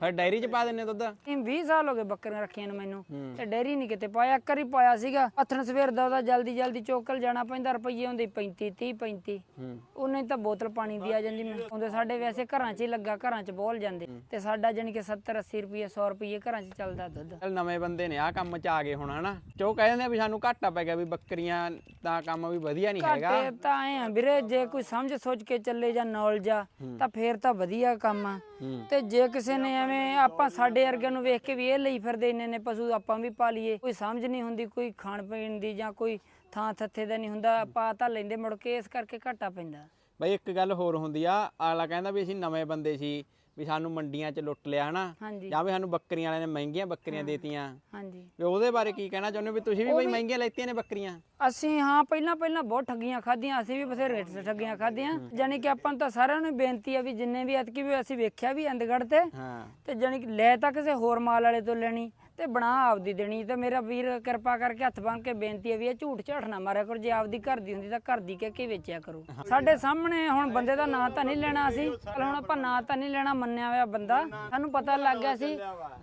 ਫਿਰ ਡਾਇਰੀ 'ਚ ਪਾ ਦਿੰਨੇ ਦੁੱਧ? ਇਹ 20 ਸਾਲ ਹੋ ਗਏ ਬੱਕਰੀਆਂ ਰੱਖੀਆਂ ਨੂੰ ਮੈਨੂੰ। ਹੂੰ। ਤੇ ਡੈਰੀ ਨਹੀਂ ਕਿਤੇ ਪਾਇਆ ਇੱਕ ਵਾਰੀ ਪਾਇਆ ਸੀਗਾ। ਹੱਥਣ ਸਵੇਰ ਦਾ ਉਹਦਾ ਜਲਦੀ ਜਲਦੀ ਚੋਕਲ ਜਾਣਾ ਪੈਂਦਾ ਰੁਪਈਏ ਹੁੰਦੇ 35 30 35 ਹੂੰ। ਉਹਨੇ ਤਾਂ ਬੋਤਲ ਪਾਣੀ ਦੀ ਆ ਜਾਂਦੀ ਮੈਂ ਉਹਦੇ ਸਾਡੇ ਵੈਸੇ ਘਰਾਂ 'ਚ ਹੀ ਲੱਗਾ ਘਰਾਂ 'ਚ ਬੋਲ ਜਾਂਦੇ। ਤੇ ਸਾਡਾ ਜਾਨੀ ਕਿ 70 80 ਰੁਪਏ 100 ਰੁਪਏ ਘਰਾਂ 'ਚ ਚੱਲਦਾ ਦੁੱਧ। ਚੱਲ ਨਵੇਂ ਬੰਦੇ ਨੇ ਆ ਕੰਮ 'ਚ ਆ ਗਏ ਹੁਣ ਹਨਾ? ਚੋ ਕਹਿ ਦਿੰਦੇ ਆ ਵੀ ਸਾਨੂੰ ਘਾਟਾ ਪੈ ਗਿਆ ਵੀ ਬੱਕਰੀਆਂ ਦਾ ਕੰਮ ਵੀ ਵਧੀਆ ਨਹੀਂ ਹੈਗਾ। ਘਾਟੇ ਤਾਂ ਐ ਆ ਵੀਰੇ ਜੇ ਕੋਈ ਸਮਝ ਸੋਚ ਕੇ ਚੱਲੇ ਜਾਂ ਨੌਲੇਜ ਆ ਤਾਂ ਫੇਰ ਤਾਂ ਵਧੀਆ ਕੰਮ ਆ। ਹੂੰ। ਤੇ ਜੇ ਕਿਸੇ ਨੇ ਐਵੇਂ ਆਪਾਂ ਸਾਡੇ ਵਰਗਿਆਂ ਨੂੰ ਵੇਖ ਕੇ ਵੀ ਇਹ ਲਈ ਫਿਰਦੇ ਇੰਨੇ ਨੇ ਪਸ਼ੂ ਆਪਾਂ ਵੀ ਪਾ ਲਈਏ ਕੋਈ ਸਮਝ ਨਹੀਂ ਹੁੰਦੀ, ਕੋਈ ਖਾਣ ਪੀਣ ਦੀ ਜਾਂ ਕੋਈ ਥਾਂ ਥੱਥੇ ਦਾ ਨਹੀਂ ਹੁੰਦਾ ਪਾ ਤਾਂ ਲੈਂਦੇ ਮੁੜ ਕੇ ਇਸ ਕਰਕੇ ਘਾਟਾ ਪੈਂਦਾ। ਬਈ ਇੱਕ ਗੱਲ ਹੋਰ ਹੁੰਦੀ ਆ ਅਗਲਾ ਕਹਿੰਦਾ ਵੀ ਅਸੀਂ ਨਵੇਂ ਬੰਦੇ ਸੀ। ਵੀ ਸਾਨੂੰ ਮੰਡੀਆਂ 'ਚ ਲੁੱਟ ਲਿਆ ਹਨਾ? ਜਾਂ ਵੀ ਸਾਨੂੰ ਬੱਕਰੀਆਂ ਵਾਲਿਆਂ ਨੇ ਮਹਿੰਗੀਆਂ ਬੱਕਰੀਆਂ ਦੇਤੀਆਂ। ਹਾਂਜੀ। ਵੀ ਉਹਦੇ ਬਾਰੇ ਕੀ ਕਹਿਣਾ ਚਾਹੁੰਦੇ ਹੋ? ਵੀ ਤੁਸੀਂ ਵੀ ਬਈ ਮਹਿੰਗੀਆਂ ਲੈਤੀਆਂ ਨੇ ਬੱਕਰੀਆਂ? ਅਸੀਂ ਹਾਂ ਪਹਿਲਾਂ ਪਹਿਲਾਂ ਬਹੁਤ ਠੱਗੀਆਂ ਖਾਧੀਆਂ ਅਸੀਂ ਵੀ ਬਥੇਰੇ ਰੇਟ ਤੇ ਠੱਗੀਆਂ ਖਾਧੀਆਂ। ਜਾਨੀ ਕਿ ਆਪਾਂ ਨੂੰ ਤਾਂ ਸਾਰਿਆਂ ਨੂੰ ਬੇਨਤੀ ਆ ਵੀ ਜਿੰਨੇ ਵੀ ਐਤਕੀ ਵੀ ਅਸੀਂ ਵੇਖਿਆ ਵੀ ਅੰਦਗੜ ਤੇ ਹਾਂ। ਤੇ ਜਾਨੀ ਕਿ ਲੈ ਤਾਂ ਕਿਸੇ ਹੋਰ ਮਾਲ ਵਾਲੇ ਤੋਂ ਲੈਣੀ ਤੇ ਬਣਾ ਆਪਦੀ ਦੇਣੀ ਤੇ ਮੇਰਾ ਵੀਰ ਕਿਰਪਾ ਕਰਕੇ ਹੱਥ ਬੰਨ ਕੇ ਬੇਨਤੀ ਹੈ ਵੀ ਇਹ ਝੂਠ ਝਾਠ ਨਾ ਮਾਰਿਆ ਕਰੋ ਜੇ ਆਪਦੀ ਘਰ ਦੀ ਹੁੰਦੀ ਤਾਂ ਘਰ ਦੀ ਕਹਿ ਕੇ ਵੇਚਿਆ ਕਰੋ। ਸਾਡੇ ਸਾਹਮਣੇ ਹੁਣ ਬੰਦੇ ਦਾ ਨਾਂ ਤਾਂ ਨਹੀਂ ਲੈਣਾ ਚਲ ਹੁਣ ਆਪਾਂ ਨਾਂ ਤਾਂ ਨਹੀਂ ਲੈਣਾ ਮੰਨਿਆ ਹੋਇਆ ਬੰਦਾ। ਸਾਨੂੰ ਪਤਾ ਲੱਗ ਗਿਆ ਸੀ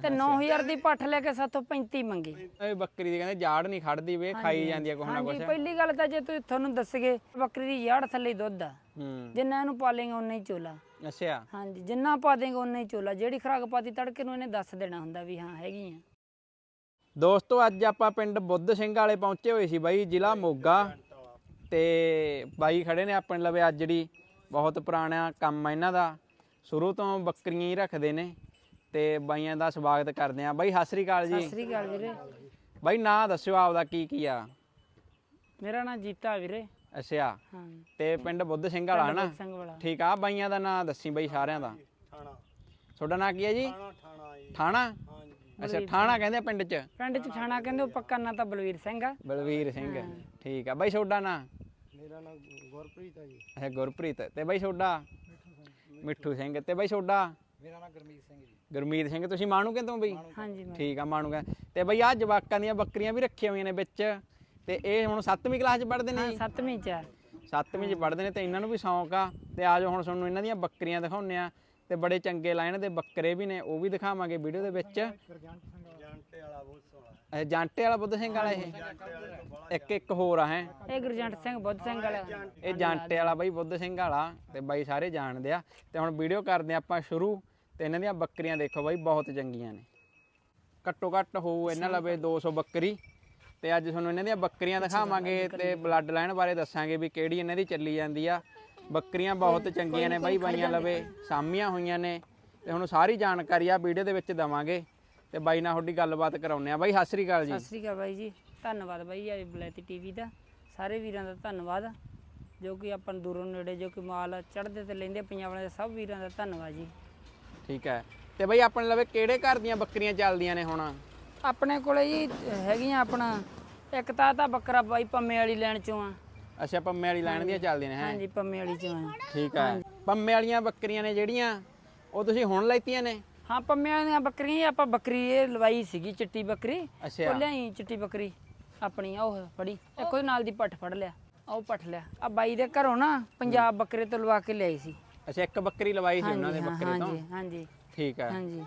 ਤੇ 9000 ਦੀ ਪੱਠ ਲੈ ਕੇ ਸਾਥੋਂ 35 ਮੰਗੇ। ਇਹ ਬੱਕਰੀ ਦੀ ਕਹਿੰਦੇ ਜਾੜ ਨਹੀਂ ਖੜਦੀ ਵੇ ਖਾਈ ਜਾਂਦੀ ਆ ਕੁਛ ਨਾ ਹਾਂਜੀ ਕੁਛ। ਪਹਿਲੀ ਗੱਲ ਤਾਂ ਜੇ ਤੁਸੀਂ ਤੁਹਾਨੂੰ ਦੱਸਗੇ ਬੱਕਰੀ ਦੀ ਯਾੜ ਥੱਲੇ ਹੀ ਦੁੱਧ ਆ। ਹੂੰ। ਜਿੰਨਾ ਇਹਨੂੰ ਪਾਲੇਗਾ ਉਨਾ ਹੀ ਚੋਲਾ। ਅੱਛਾ। ਹਾਂਜੀ ਜਿੰਨਾ ਪਾ ਦੇਗਾ ਉਨਾ ਹੀ ਚੋਲਾ। ਜਿਹੜੀ ਖਰਾਕ ਪਾਤੀ ਤੜਕੇ ਨੂੰ ਇਹਨੇ ਦੱਸ ਦੇਣਾ ਹੁੰਦਾ ਵੀ ਹਾਂ ਹੈਗੀ ਆ। ਦੋਸਤੋ ਅੱਜ ਆਪਾਂ ਪਿੰਡ ਬੁੱਧ ਸਿੰਘ ਵਾਲੇ ਪਹੁੰਚੇ ਹੋਏ ਸੀ ਬਾਈ ਜ਼ਿਲ੍ਹਾ ਮੋਗਾ। ਤੇ ਬਾਈ ਖੜੇ ਨੇ ਆਪਣੇ ਲਵੇ ਅੱਜ ਜਿਹੜੀ ਬਹੁਤ ਪੁਰਾਣਾ ਕੰਮ ਆ ਇਹਨਾਂ ਦਾ। ਸ਼ੁਰੂ ਤੋਂ ਬੱਕਰੀਆਂ ਹੀ ਰੱਖਦੇ ਨੇ। ਤੇ ਬਾਈਆਂ ਦਾ ਸਵਾਗਤ ਕਰਦੇ ਆ। ਬਾਈ ਸਤਿ ਸ੍ਰੀ ਅਕਾਲ ਸਤਿ ਜੀ ਸ੍ਰੀ ਅਕਾਲ ਵੀਰੇ। ਬਾਈ ਨਾਂ ਦੱਸਿਓ ਆਪਦਾ ਕੀ ਕੀ ਆ? ਮੇਰਾ ਨਾਮ ਜੀਤਾ ਵੀਰੇ। ਅੱਛਾ। ਹਾਂ। ਤੇ ਪਿੰਡ ਬੁੱਧ ਸਿੰਘ ਵਾਲਾ ਸਿੰਘ ਵਾਲਾ। ਠੀਕ ਆ। ਬਾਈਆਂ ਦਾ ਨਾਂ ਦੱਸੀ ਬਾਈ ਸਾਰਿਆਂ ਦਾ। ਥਾਣਾ। ਤੁਹਾਡਾ ਨਾਂ ਕੀ ਹੈ ਜੀ? ਥਾਣਾ ਥਾਣਾ ਜੀ। ਅੱਛਾ ਥਾਣਾ ਕਹਿੰਦੇ ਆ ਪਿੰਡ 'ਚ? ਪਿੰਡ ਚ ਥਾਣਾ ਕਹਿੰਦੇ ਉਹ ਪੱਕਾ ਨਾਂ ਤਾਂ ਬਲਵੀਰ ਸਿੰਘ ਆ। ਬਲਵੀਰ ਸਿੰਘ। ਠੀਕ ਆ। ਬਾਈ ਤੁਹਾਡਾ ਨਾਂ? ਮੇਰਾ ਨਾਮ ਗੁਰਪ੍ਰੀਤ ਹੈ ਜੀ। ਅੱਛਾ ਗੁਰਪ੍ਰੀਤ। ਤੇ ਬਾਈ ਤੁਹਾਡਾ ਮਿੱਠੂ ਸਿੰਘ। ਤੇ ਬਾਈ ਤੁਹਾਡਾ ਮੇਰਾ ਨਾਮ ਗੁਰਮੀਤ ਸਿੰਘ ਜੀ। ਗੁਰਮੀਤ ਸਿੰਘ। ਤੁਸੀਂ ਮਾਣੂ ਕਿਤੋਂ ਬਈ? ਹਾਂਜੀ ਮੈਂ ਠੀਕ ਆ ਮਾਣੂ ਕਹਿੰਦੇ। ਤੇ ਬਈ ਆ ਜਵਾਕਾਂ ਦੀਆਂ ਬੱਕਰੀਆਂ ਵੀ ਰੱਖੀਆਂ ਹੋਈਆਂ ਨੇ ਵਿੱਚ। ਤੇ ਇਹ ਹੁਣ 7ਵੀਂ ਕਲਾਸ 'ਚ ਪੜ੍ਹਦੇ ਨੇ? ਹਾਂ ਜੀ ਸੱਤਵੀਂ ਚ ਆ। 7ਵੀਂ 'ਚ ਪੜ੍ਹਦੇ ਨੇ ਤੇ ਇਹਨਾਂ ਨੂੰ ਵੀ ਸ਼ੌਂਕ ਆ। ਤੇ ਆਜੋ ਹੁਣ ਤੁਹਾਨੂੰ ਇਹਨਾਂ ਦੀਆਂ ਬੱਕਰੀਆਂ ਦਿਖਾਉਂਦੇ ਆ। ਤੇ ਬੜੇ ਚੰਗੇ ਲਾਈਨ ਦੇ ਬੱਕਰੇ ਵੀ ਨੇ ਉਹ ਵੀ ਦਿਖਾਵਾਂਗੇ ਵੀਡੀਓ ਦੇ ਵਿੱਚ। ਜਾਂਟੇ ਵਾਲਾ ਬਹੁਤ ਸੋਹਣਾ ਇਹ ਜਾਂਟੇ ਵਾਲਾ ਬੁੱਧ ਸਿੰਘ ਵਾਲਾ ਇਹ। ਇੱਕ ਇੱਕ ਹੋਰ ਆ ਹੈ। ਇਹ ਗੁਰਜੰਟ ਸਿੰਘ ਬੁੱਧ ਸਿੰਘ ਵਾਲਾ। ਇਹ ਜਾਂਟੇ ਵਾਲਾ ਬਾਈ ਬੁੱਧ ਸਿੰਘ ਵਾਲਾ ਤੇ ਬਾਈ ਸਾਰੇ ਜਾਣਦੇ ਆ। ਤੇ ਹੁਣ ਵੀਡੀਓ ਕਰਦੇ ਆ ਆਪਾਂ ਸ਼ੁਰੂ ਤੇ ਇਹਨਾਂ ਦੀਆਂ ਬੱਕਰੀਆਂ ਦੇਖੋ ਬਾਈ ਬਹੁਤ ਚੰਗੀਆਂ ਨੇ। ਘੱਟੋ ਘੱਟ ਹੋਊ ਇਹਨਾਂ ਲਵੇ 200 ਬੱਕਰੀ। ਤੇ ਅੱਜ ਤੁਹਾਨੂੰ ਇਹਨਾਂ ਦੀਆਂ ਬੱਕਰੀਆਂ ਦਿਖਾਵਾਂਗੇ ਤੇ ਬਲੱਡ ਲਾਈਨ ਬਾਰੇ ਦੱਸਾਂਗੇ ਵੀ ਕਿਹੜੀ ਇਹਨਾਂ ਦੀ ਚੱਲੀ ਜਾਂਦੀ ਆ। ਬੱਕਰੀਆਂ ਬਹੁਤ ਚੰਗੀਆਂ ਨੇ ਬਾਈ ਬਾਈਆਂ ਲਵੇ ਸਾਮੀਆਂ ਹੋਈਆਂ ਨੇ ਤੇ ਹੁਣ ਸਾਰੀ ਜਾਣਕਾਰੀ ਆ ਵੀਡੀਓ ਦੇ ਵਿੱਚ ਦਵਾਂਗੇ ਤੇ ਬਾਈ ਨਾਲ ਤੁਹਾਡੀ ਗੱਲਬਾਤ ਕਰਾਉਂਦੇ ਆ ਬਾਈ ਸਤਿ ਸ੍ਰੀ ਅਕਾਲ ਜੀ। ਸਤਿ ਸ੍ਰੀ ਅਕਾਲ ਬਾਈ ਜੀ। ਧੰਨਵਾਦ ਬਾਈ ਆ ਬਲੈਤੀ ਟੀਵੀ ਦਾ। ਸਾਰੇ ਵੀਰਾਂ ਦਾ ਧੰਨਵਾਦ। ਜੋ ਕਿ ਆਪਾਂ ਨੂੰ ਦੂਰੋਂ ਨੇੜੇ ਜੋ ਕਿ ਮਾਲ ਚੜ੍ਹਦੇ ਤੇ ਲੈਂਦੇ ਪੰਜਾਬ ਵਾਲੇ ਸਭ ਵੀਰਾਂ ਦਾ ਧੰਨਵਾਦ ਜੀ। ਠੀਕ ਹੈ। ਤੇ ਬਾਈ ਆਪਣੇ ਲਵੇ ਕਿਹੜੇ ਘਰ ਦੀਆਂ ਬੱਕਰੀਆਂ ਚੱਲਦੀਆਂ ਨੇ ਹੁਣ? ਆਪਣੇ ਕੋਲੇ ਜੀ ਹੈਗੀਆਂ ਆਪਣਾ ਇੱਕ ਤਾਂ ਤਾਂ ਬੱਕਰਾ ਬਾਈ ਪੰਮੇ ਵਾਲੀ ਲੈਣ ਚੋਂ ਆ। ਅੱਛਾ ਪੰਮੇ ਵਾਲੀ ਲਾਈਨ ਦੀਆਂ ਚੱਲਦੀਆਂ ਨੇ ਹੈ? ਹਾਂਜੀ ਪੰਮੇ ਵਾਲੀ ਚੋਂ ਆ। ਠੀਕ ਹੈ ਪੰਮੇ ਵਾਲੀਆਂ ਬੱਕਰੀਆਂ ਨੇ ਜਿਹੜੀਆਂ ਉਹ ਤੁਸੀਂ ਹੁਣ ਲੈਤੀਆਂ ਨੇ? ਹਾਂ ਪੰਮੇ ਵਾਲੀਆਂ ਬੱਕਰੀਆਂ ਹੀ ਆਪਾਂ ਬੱਕਰੀ ਇਹ ਲਵਾਈ ਸੀਗੀ ਚਿੱਟੀ ਬੱਕਰੀ। ਅੱਛਾ। ਉਹ ਲਿਆਈ ਚਿੱਟੀ ਬੱਕਰੀ ਆਪਣੀ ਉਹ ਫੜੀ। ਇੱਕ ਉਹਦੇ ਨਾਲ ਦੀ ਪੱਠ ਫੜ ਲਿਆ ਆਹ ਉਹ ਪੱਠ ਲਿਆ। ਆ ਬਾਈ ਦੇ ਘਰੋਂ ਨਾ ਪੰਜਾਬ ਬੱਕਰੇ ਤੋਂ ਲਵਾ ਕੇ ਲਿਆਈ ਸੀ। ਅੱਛਾ ਇੱਕ ਬੱਕਰੀ ਲਵਾਈ ਸੀ ਉਹਨਾਂ ਦੇ ਹਾਂ, ਬੱਕਰੇ ਤੋਂ? ਹਾਂਜੀ ਹਾਂਜੀ। ਠੀਕ ਹੈ ਹਾਂਜੀ।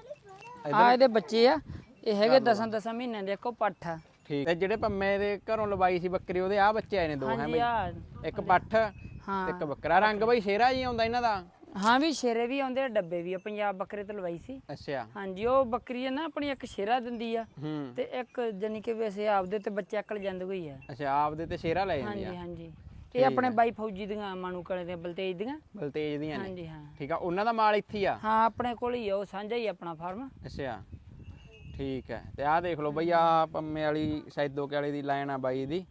ਆ ਇਹਦੇ ਬੱਚੇ ਆ ਇਹ ਹੈਗੇ 10 10 ਮਹੀਨਿਆਂ ਦੇ ਇੱਕੋ ਪੱਠ ਆ। ਠੀਕ ਤੇ ਜਿਹੜੇ ਪੰਮੇ ਦੇ ਘਰੋਂ ਲਵਾਈ ਸੀ ਬੱਕਰੀ ਉਹਦੇ ਆ ਬੱਚੇ ਆਏ ਨੇ ਦੋ ਹੈ ਹਾਂਜੀ ਬਈ? ਆ ਇੱਕ ਪੱਠ ਹਾਂ। ਇੱਕ ਬੱਕਰਾ। ਰੰਗ ਬਈ ਸ਼ੇਰਾ ਜੀ ਆਉਂਦਾ ਇਹਨਾਂ ਦਾ? ਹਾਂ ਵੀ ਸ਼ੇਰੇ ਵੀ ਆਉਂਦੇ ਆ ਡੱਬੇ ਵੀ ਆ। ਪੰਜਾਬ ਬੱਕਰੇ ਤੋਂ ਲਵਾਈ ਸੀ। ਅੱਛਾ। ਹਾਂਜੀ ਉਹ ਬੱਕਰੀ ਹੈ ਨਾ ਆਪਣੀ ਇੱਕ ਸ਼ੇਰਾ ਦਿੰਦੀ ਆ ਹੂੰ। ਤੇ ਇੱਕ ਜਾਨੀ ਕਿ ਵੈਸੇ ਆਪਦੇ ਤੇ ਬੱਚੇ ਅਕਲ ਜਾਂਦੇ ਹੋਈ ਆ। ਅੱਛਾ ਆਪਦੇ ਤੇ ਸ਼ੇਰਾ ਲੈ ਜਾਂਦੀ ਹਾਂਜੀ ਆ ਹਾਂਜੀ ਇਹ ਆਪਣੇ ਬਾਈ ਫੌਜੀ ਦੀਆਂ ਮਾਣੂ ਕਲੇ ਦੇ ਬਲਤੇਜ ਦੀਆਂ। ਬਲਤੇਜ ਦੀਆਂ ਨੇ। ਹਾਂਜੀ ਹਾਂ। ਠੀਕ ਆ ਉਹਨਾਂ ਦਾ ਮਾਲ ਇੱਥੇ ਹੀ ਆ? ਹਾਂ ਆਪਣੇ ਕੋਲ ਹੀ ਆ ਉਹ ਸਾਂਝਾ ਹੀ ਆਪਣਾ ਫਾਰਮ ਅੱਛਾ। ਠੀਕ ਹੈ। ਤੇ ਆਹ ਦੇਖ ਲਓ ਬਈ ਆ ਪੰਮੇ ਵਾਲੀ ਸੈਦੋ ਕੇ ਵਾਲੀ ਦੀ ਲਾਈਨ ਆ ਬਾਈ ਦੀ।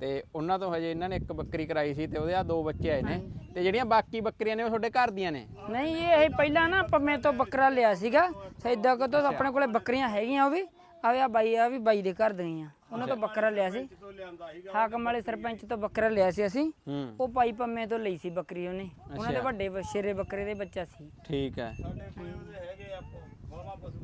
ਤੇ ਉਹਨਾਂ ਤੋਂ ਹਜੇ ਇਹਨਾਂ ਨੇ ਇੱਕ ਬੱਕਰੀ ਕਰਾਈ ਸੀ ਤੇ ਉਹਦੇ ਆ ਦੋ ਬੱਚੇ ਆਏ ਨੇ। ਤੇ ਜਿਹੜੀਆਂ ਬਾਕੀ ਬੱਕਰੀਆਂ ਨੇ ਉਹ ਤੁਹਾਡੇ ਘਰ ਦੀਆਂ ਨੇ? ਨਹੀਂ ਇਹ ਪਹਿਲਾਂ ਨਾ ਪੰਮੇ ਤੋਂ ਬੱਕਰਾ ਲਿਆ ਸੀਗਾ। ਸੈਦਾ ਕੋ ਤੋਂ ਆਪਣੇ ਕੋਲੇ ਬੱਕਰੀਆਂ ਹੈਗੀਆਂ ਉਹ ਵੀ। ਆਵੇ ਆ ਬਾਈ ਆ ਵੀ ਬਾਈ ਦੇ ਘਰ ਦੀਆਂ। ਉਹਨਾਂ ਤੋਂ ਬੱਕਰਾ ਲਿਆ ਸੀ। ਹਾਕਮ ਵਾਲੇ ਸਰਪੰਚ ਤੋਂ ਬੱਕਰਾ ਲਿਆ ਸੀ ਅਸੀਂ। ਉਹ ਭਾਈ ਪੰਮੇ ਤੋਂ ਲਈ ਸੀ ਬੱਕਰੀ ਉਹਨੇ। ਉਹਨਾਂ ਦੇ ਵੱਡੇ ਸ਼ੇਰੇ ਬੱਕਰੇ ਦੇ ਬੱਚਾ ਸੀ। ਠੀਕ ਹੈ ਸਾਡੇ ਪਿੰਡ ਦੇ ਹੈਗੇ ਆ ਬਾਵਾ ਪਸ਼ੂ ਹੈਗੇ ਆ। ਹਾਂਜੀ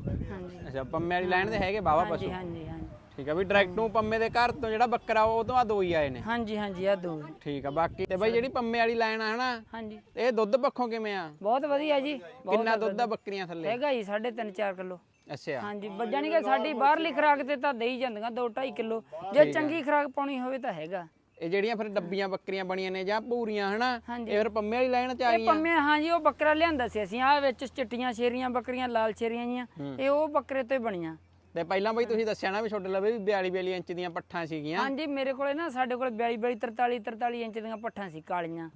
ਅੱਛਾ ਪੰਮੇ ਵਾਲੀ ਲਾਈਨ ਦੇ ਹੈਗੇ ਬਾਵਾ ਪਸ਼ੂ? ਹਾਂਜੀ ਹਾਂਜੀ। ਹਾਂਜੀ ਠੀਕ ਆ ਵੀ ਡਾਇਰੈਕਟ ਨੂੰ ਪੰਮੇ ਦੇ ਘਰ ਤੋਂ ਜਿਹੜਾ ਬੱਕਰਾ ਉਹ ਤੋਂ ਆ ਦੋ ਹੀ ਆਏ ਨੇ। ਹਾਂਜੀ ਹਾਂਜੀ ਆ ਦੋ। ਠੀਕ ਆ ਬਾਕੀ ਤੇ ਬਾਈ ਜਿਹੜੀ ਪੰਮੇ ਵਾਲੀ ਲਾਈਨ ਆ ਹਨਾ? ਹਾਂਜੀ। ਇਹ ਦੁੱਧ ਪੱਖੋਂ ਕਿਵੇਂ ਆ? ਬਹੁਤ ਵਧੀਆ ਜੀ ਬਹੁਤ ਕਿੰਨਾ ਦੁੱਧ ਆ ਬੱਕਰੀਆਂ ਥੱਲੇ? ਹੈਗਾ ਜੀ 3.5 4 ਕਿਲੋ। ਅੱਛਾ। ਹਾਂਜੀ ਕਿ ਸਾਡੀ ਬਾਹਰਲੀ ਖੁਰਾਕ ਤੇ ਤਾਂ ਦੇਈ ਜਾਂਦੀਆਂ 2 2.5 ਕਿਲੋ। ਜੇ ਚੰਗੀ ਖੁਰਾਕ ਪਾਉਣੀ ਹੋਵੇ ਤਾਂ ਹੈਗਾ। ਇਹ ਜਿਹੜੀਆਂ ਫਿਰ ਡੱਬੀਆਂ ਬੱਕਰੀਆਂ ਬਣੀਆਂ ਨੇ ਜਾਂ ਪੂਰੀਆਂ ਹਨਾ। ਇਹ ਫਿਰ ਪੰਮੇ ਵਾਲੀ ਲਾਈਨ ਚ ਆ ਇਹ ਗਈਆਂ। ਪੰਮੇ ਹਾਂਜੀ ਉਹ ਬੱਕਰਾ ਲਿਆਂਦਾ ਸੀ ਅਸੀਂ। ਆ ਵਿੱਚ ਚਿੱਟੀਆਂ ਸ਼ੇਰੀਆਂ ਬੱਕਰੀਆਂ ਲਾਲ ਸ਼ੇਰੀਆਂ ਜੀਆਂ। ਇਹ ਉਹ ਬੱਕਰੇ ਤੋਂ ਹੀ ਬਣੀਆਂ। ਤੇ ਪਹਿਲਾਂ ਬਈ ਤੁਸੀਂ ਦੱਸਿਆ ਨਾ ਵੀ ਛੋਟੇ ਲਵੇ ਵੀ 42 42 ਇੰਚ ਦੀਆਂ ਪੱਠਾਂ ਸੀਗੀਆਂ। ਹਾਂਜੀ ਮੇਰੇ ਕੋਲੇ ਨਾ ਸਾਡੇ ਕੋਲੇ 42 42 43 43 ਇੰਚ ਦੀਆਂ ਪੱਠਾਂ ਸੀ ਕਾਲੀਆਂ।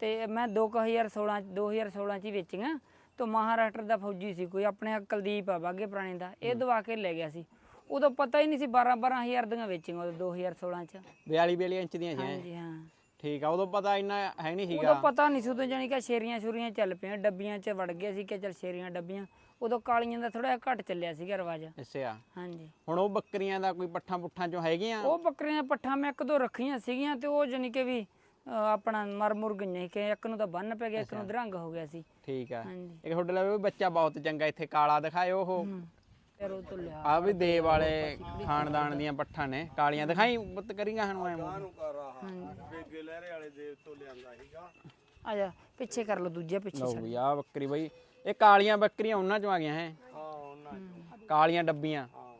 ਤੇ ਮੈਂ 2016 ਚ 2016 ਚ ਹੀ ਵੇਚੀਆਂ। ਤੋਂ ਮਹਾਰਾਸ਼ਟਰ ਦਾ ਫੌਜੀ ਸੀ ਕੋਈ ਆਪਣੇ ਕੁਲਦੀਪ ਆ ਬਾਗੇ ਪੁਰਾਣੇ ਦਾ। ਇਹ ਦਵਾ ਕੇ ਲੈ ਗਿਆ ਸੀ। ਉਦੋਂ ਪਤਾ ਹੀ ਨਹੀਂ ਸੀ 12 12000 ਦੀਆਂ ਵੇਚੀਆਂ ਉਦੋਂ 2016 ਚ। 42 42 ਇੰਚ ਦੀਆਂ ਸੀ? ਹਾਂਜੀ ਹਾਂ। ਠੀਕ ਆ ਉਦੋਂ ਪਤਾ ਇੰਨਾ ਹੈ ਨਹੀਂ ਉਦੋਂ ਸੀਗਾ ਪਤਾ ਨਹੀਂ ਸੀ ਉਦੋਂ ਜਾਨੀ ਕਿ ਸ਼ੇਰੀਆਂ ਸ਼ੁਰੀਆਂ ਚੱਲ ਪਈਆਂ ਡੱਬੀਆਂ 'ਚ ਵੜ ਗਏ ਸੀ ਕਿ ਚੱਲ ਸ਼ੇਰੀਆਂ ਡੱਬੀਆਂ। ਉਦੋਂ ਕਾਲੀਆਂ ਦਾ ਥੋੜਾ ਜਿਹਾ ਘੱਟ ਚੱਲਿਆ ਸੀਗਾ ਰਿਵਾਜ। ਅੱਛਾ। ਹਾਂਜੀ। ਹੁਣ ਉਹ ਬੱਕਰੀਆਂ ਦਾ ਕੋਈ ਪੱਠਾਂ ਪੁੱਠਾਂ ਚੋਂ ਹੈਗੀਆਂ? ਉਹ ਬੱਕਰੀਆਂ ਪੱਠਾਂ ਮੈਂ ਇੱਕ ਦੋ ਰੱਖੀਆਂ ਸੀਗੀਆਂ ਤੇ ਉਹ ਜਾਨੀ ਕਿ ਵੀ ਆਪਣਾ ਮਰ ਮੁਰ ਗਈਆਂ ਕਿ ਇੱਕ ਨੂੰ ਤਾਂ ਬੰਨ ਪੈ ਗਿਆ ਇੱਕ ਨੂੰ ਦਰੰਗ ਹੋ ਗਿਆ ਸੀ। ਠੀਕ ਆ। ਇੱਕ ਤੁਹਾਡੇ ਵੀ ਬੱਚਾ ਬਹੁਤ ਚੰਗਾ ਇੱਥੇ ਕਾਲਾ ਦਿਖਾਇਓ ਉਹ। ਫਿਰ ਉਹ ਤੋਂ ਲਿਆ ਆ ਵੀ ਦੇਵ ਵਾਲੇ ਖਾਨਦਾਨ ਦੀਆਂ ਪੱਠਾਂ ਨੇ ਕਾਲੀਆਂ। ਦਿਖਾਈ ਬੁੱਤ ਕਰੀਂਗਾ ਹਨੂੰ ਐ। ਨੂੰ ਕਰ ਲਹਿਰੇ ਵਾਲੇ ਦੇਵ ਤੋਂ ਲਿਆਂਦਾ ਸੀਗਾ। ਆ ਜਾ ਪਿੱਛੇ ਕਰ ਲਓ ਦੂਜੇ ਪਿੱਛੇ ਲਓ ਵੀ ਆ ਬੱਕਰੀ ਬਈ। ਇਹ ਕਾਲੀਆਂ ਬੱਕਰੀਆਂ ਉਹਨਾਂ ਚੋਂ ਆ ਗਈਆਂ ਹੈ। ਹਾਂ ਉਹਨਾਂ ਚੋਂ। ਕਾਲੀਆਂ ਡੱਬੀਆਂ। ਹਾਂ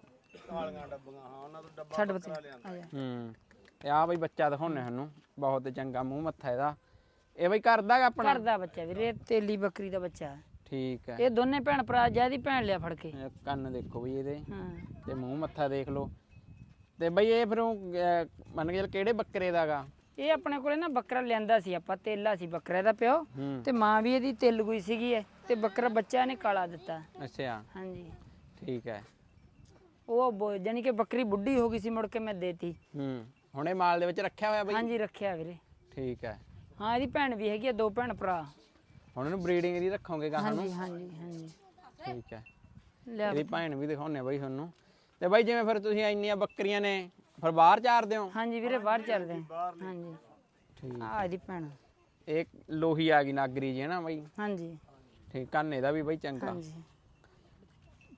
ਕਾਲੀਆਂ ਡੱਬੀਆਂ ਹਾਂ ਉਹਨਾਂ ਤੋਂ ਡੱਬਾ ਛੱਡ ਬੱਤੇ ਆ ਜਾ। ਹੂੰ। ਤੇ ਆ ਬਈ ਬੱਚਾ ਦਿਖਾਉਣੇ ਸਾਨੂੰ। ਬਹੁਤ ਚੰਗਾ ਮੂੰਹ ਮੱਥਾ ਇਹਦਾ। ਇਹ ਬਈ ਕਰਦਾ ਗਾ ਆਪਣਾ? ਘਰ ਦਾ ਬੱਚਾ ਵੀਰੇ ਤੇਲੀ ਬੱਕਰੀ ਦਾ ਬੱਚਾ। ਠੀਕ ਹੈ। ਇਹ ਦੋਨੇ ਭੈਣ ਭਰਾ ਜਿਆਦੀ ਭੈਣ ਲਿਆ ਫੜ ਕੇ। ਇਹ ਕੰਨ ਦੇਖੋ ਬਈ ਇਹਦੇ। ਹਾਂ। ਤੇ ਮੂੰਹ ਮੱਥਾ ਦੇਖ ਲਓ। ਤੇ ਬਈ ਇਹ ਫਿਰ ਉਹ, ਅਹ, ਮੰਨ ਕੇ ਚੱਲ ਕਿਹੜੇ ਬੱਕਰੇ ਦਾਗਾ ਇਹ ਆਪਣੇ ਕੋਲੇ ਨਾ ਬੱਕਰਾ ਲਿਆਂਦਾ ਸੀ ਆਪਾਂ ਤੇਲਾ ਸੀ ਬੱਕਰੇ ਦਾ ਪਿਓ। ਹੂੰ। ਤੇ ਮਾਂ ਵੀ ਇਹਦੀ ਤੇਲਗੂਈ ਸੀਗੀ ਐ ਤੇ ਬੱਕਰਾ ਬੱਚਾ ਨੇ ਕਾਲਾ ਦਿੱਤਾ। ਅੱਛਾ। ਹਾਂਜੀ। ਠੀਕ ਹੈ। ਉਹ ਬੋ- ਜਾਣੀ ਕਿ ਬੱਕਰੀ ਬੁੱਢੀ ਹੋ ਗਈ ਸੀ ਮੁੜ ਕੇ ਮੈਂ ਦੇਤੀ। ਹੂੰ। ਹੁਣ ਮਾਲ ਦੇ ਵਿੱਚ ਰੱਖਿਆ ਹੋਇਆ ਬਈ? ਹਾਂਜੀ ਰੱਖਿਆ ਵੀਰੇ। ਠੀਕ ਹੈ। ਹਾਂ ਇਹਦੀ ਭੈਣ ਵੀ ਹੈਗੀ ਆ ਦੋ ਭੈਣ ਭਰਾ। ਹੁਣ ਇਹਨੂੰ ਬਰੀਡਿੰਗ ਦੀ ਰੱਖੋਗੇ ਗਾਹਾਂ ਨੂੰ? ਹਾਂਜੀ ਹਾਂਜੀ ਹਾਂਜੀ। ਠੀਕ ਹੈ। ਲਿਆ ਇਹਦੀ ਭੈਣ ਵੀ ਦਿਖਾਉਣੇ ਬਈ ਤੁਹਾਨੂੰ। ਤੇ ਬਾਈ ਜਿਵੇਂ ਫਿਰ ਤੁਸੀਂ ਇੰਨੀਆਂ ਬੱਕਰੀਆਂ ਨੇ ਫਿਰ ਬਾਹਰ ਚਾਰਦੇ ਹੋ? ਹਾਂਜੀ ਵੀਰੇ ਬਾਹਰ ਚੱਲਦੇ ਆ। ਹਾਂਜੀ। ਠੀਕ ਆ ਇਹਦੀ ਭੈਣ। ਇਹ ਲੋਹੀ ਆ ਗਈ ਨਾਗਰੀ ਜੀ ਹੈ ਨਾ ਬਾਈ? ਹਾਂਜੀ। ਠੀਕ ਕੰਨੇ ਦਾ ਵੀ ਬਾਈ ਚੰਗਾ। ਹਾਂਜੀ।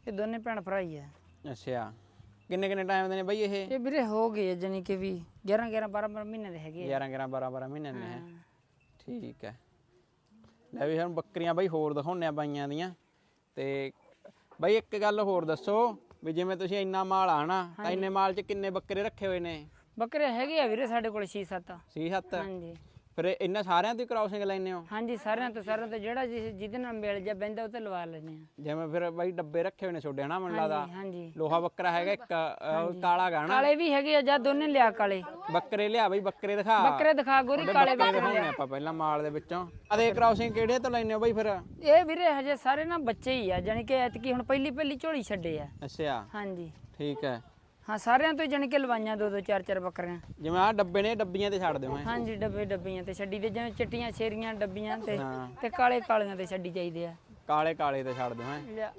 ਇਹ ਦੋਨੇ ਭੈਣ ਭਰਾ ਹੀ ਆ। ਅੱਛਾ। ਕਿੰਨੇ ਕਿੰਨੇ ਟਾਈਮ ਦੇ ਨੇ ਬਾਈ ਇਹ? ਇਹ ਵੀਰੇ ਹੋ ਗਏ ਜਾਣੀ ਕਿ ਵੀ 11 11 12 12 ਮਹੀਨੇ ਦੇ ਹੈਗੇ ਆ। 11 11 12 12 ਮਹੀਨੇ ਨੇ। ਹੈ। ਠੀਕ ਹੈ। ਲੈ ਵੀ ਹੁਣ ਬੱਕਰੀਆਂ ਬਾਈ ਹੋਰ ਦਿਖਾਉਣੇ ਆ ਬਾਈਆਂ ਦੀਆਂ। ਤੇ ਬਾਈ ਇੱਕ ਗੱਲ ਹੋਰ ਦੱਸੋ ਵੀ ਜਿਵੇਂ ਤੁਸੀਂ ਇੰਨਾ ਮਾਲ ਆਣਾ ਤਾਂ ਇੰਨੇ ਮਾਲ 'ਚ ਕਿੰਨੇ ਬੱਕਰੇ ਰੱਖੇ ਹੋਏ ਨੇ? ਬੱਕਰੇ ਹੈਗੇ ਆ ਵੀਰੇ ਸਾਡੇ ਕੋਲ 6 7 ਸੀ ਹੱਤ ਹਾਂਜੀ। ਫਿਰ ਇਹਨਾਂ ਸਾਰਿਆਂ ਦੀ ਕ੍ਰਾਸਿੰਗ ਲੈਨੇ ਹੋ? ਹਾਂਜੀ ਸਾਰਿਆਂ ਤੋਂ ਸਾਰਿਆਂ ਤੋਂ ਜਿਹੜਾ ਜਿਸ- ਜਿਹਦੇ ਨਾਲ ਮਿਲ ਜਾ ਬੈਂਦਾ ਉਹ ਤੇ ਲਵਾ ਲੈਨੇ ਆ ਜਿਵੇਂ ਫਿਰ ਬਾਈ ਡੱਬੇ ਰੱਖੇ ਹੋਏ ਨੇ ਛੋਡੇ ਹਨਾ ਮੈਨੂੰ ਲੱਗਦਾ? ਹਾਂਜੀ ਲੋਹਾ ਬੱਕਰਾ ਹੈਗਾ ਇੱਕ ਅਹ, ਕਾਲਾ ਗਾਣਾ ਕਾਲੇ ਵੀ ਹੈਗੇ ਆ ਜਾਂ ਦੋਨੇ ਲਿਆ ਕਾਲੇ। ਬੱਕਰੇ ਲਿਆ ਬਈ ਬੱਕਰੇ ਦਿਖਾ। ਬੱਕਰੇ ਦਿਖਾ ਗੋਰੀ ਕਾਲੇ ਬੱਕਰੇ ਦਿਖਾਉਣੇ ਆਪਾਂ ਪਹਿਲਾਂ ਮਾਲ ਦੇ ਵਿੱਚੋਂ। ਅਦੇ ਕ੍ਰਾਸਿੰਗ ਕਿਹੜੇ ਤੋਂ ਲੈਨੇ ਹੋ ਬਾਈ ਫਿਰ? ਇਹ ਵੀਰੇ ਹਜੇ ਸਾਰੇ ਨਾ ਬੱਚੇ ਹੀ ਆ ਜਾਣੀ ਕਿ ਐਤਕੀ ਹੁਣ ਪਹਿਲੀ ਪਹਿਲੀ ਝੋਲੀ ਛੱਡੇ ਆ। ਅੱਛਾ। ਹਾਂਜੀ। ਠੀਕ ਹੈ। ਹਾਂ ਸਾਰਿਆਂ ਤੋਂ ਜਾਣੀ ਕਿ ਲਵਾਈਆਂ ਦੋ ਦੋ ਚਾਰ ਚਾਰ ਬੱਕਰੀਆਂ। ਜਿਵੇਂ ਆ ਡੱਬੇ ਨੇ ਡੱਬੀਆਂ ਤੇ ਛੱਡ ਦਿਓ ਐਂ। ਹਾਂਜੀ ਡੱਬੇ ਡੱਬੀਆਂ ਤੇ ਛੱਡੀ ਦੇ ਜਿਵੇਂ ਚਿੱਟੀਆਂ ਸ਼ੇਰੀਆਂ ਡੱਬੀਆਂ ਤੇ ਹਾਂ। ਤੇ ਕਾਲੇ ਕਾਲੀਆਂ ਤੇ ਛੱਡੀ ਚਾਹੀਦੇ ਆ। ਕਾਲੇ ਕਾਲੇ ਤੇ ਛੱਡ ਦਿਓ ਐਂ। ਲਿਆ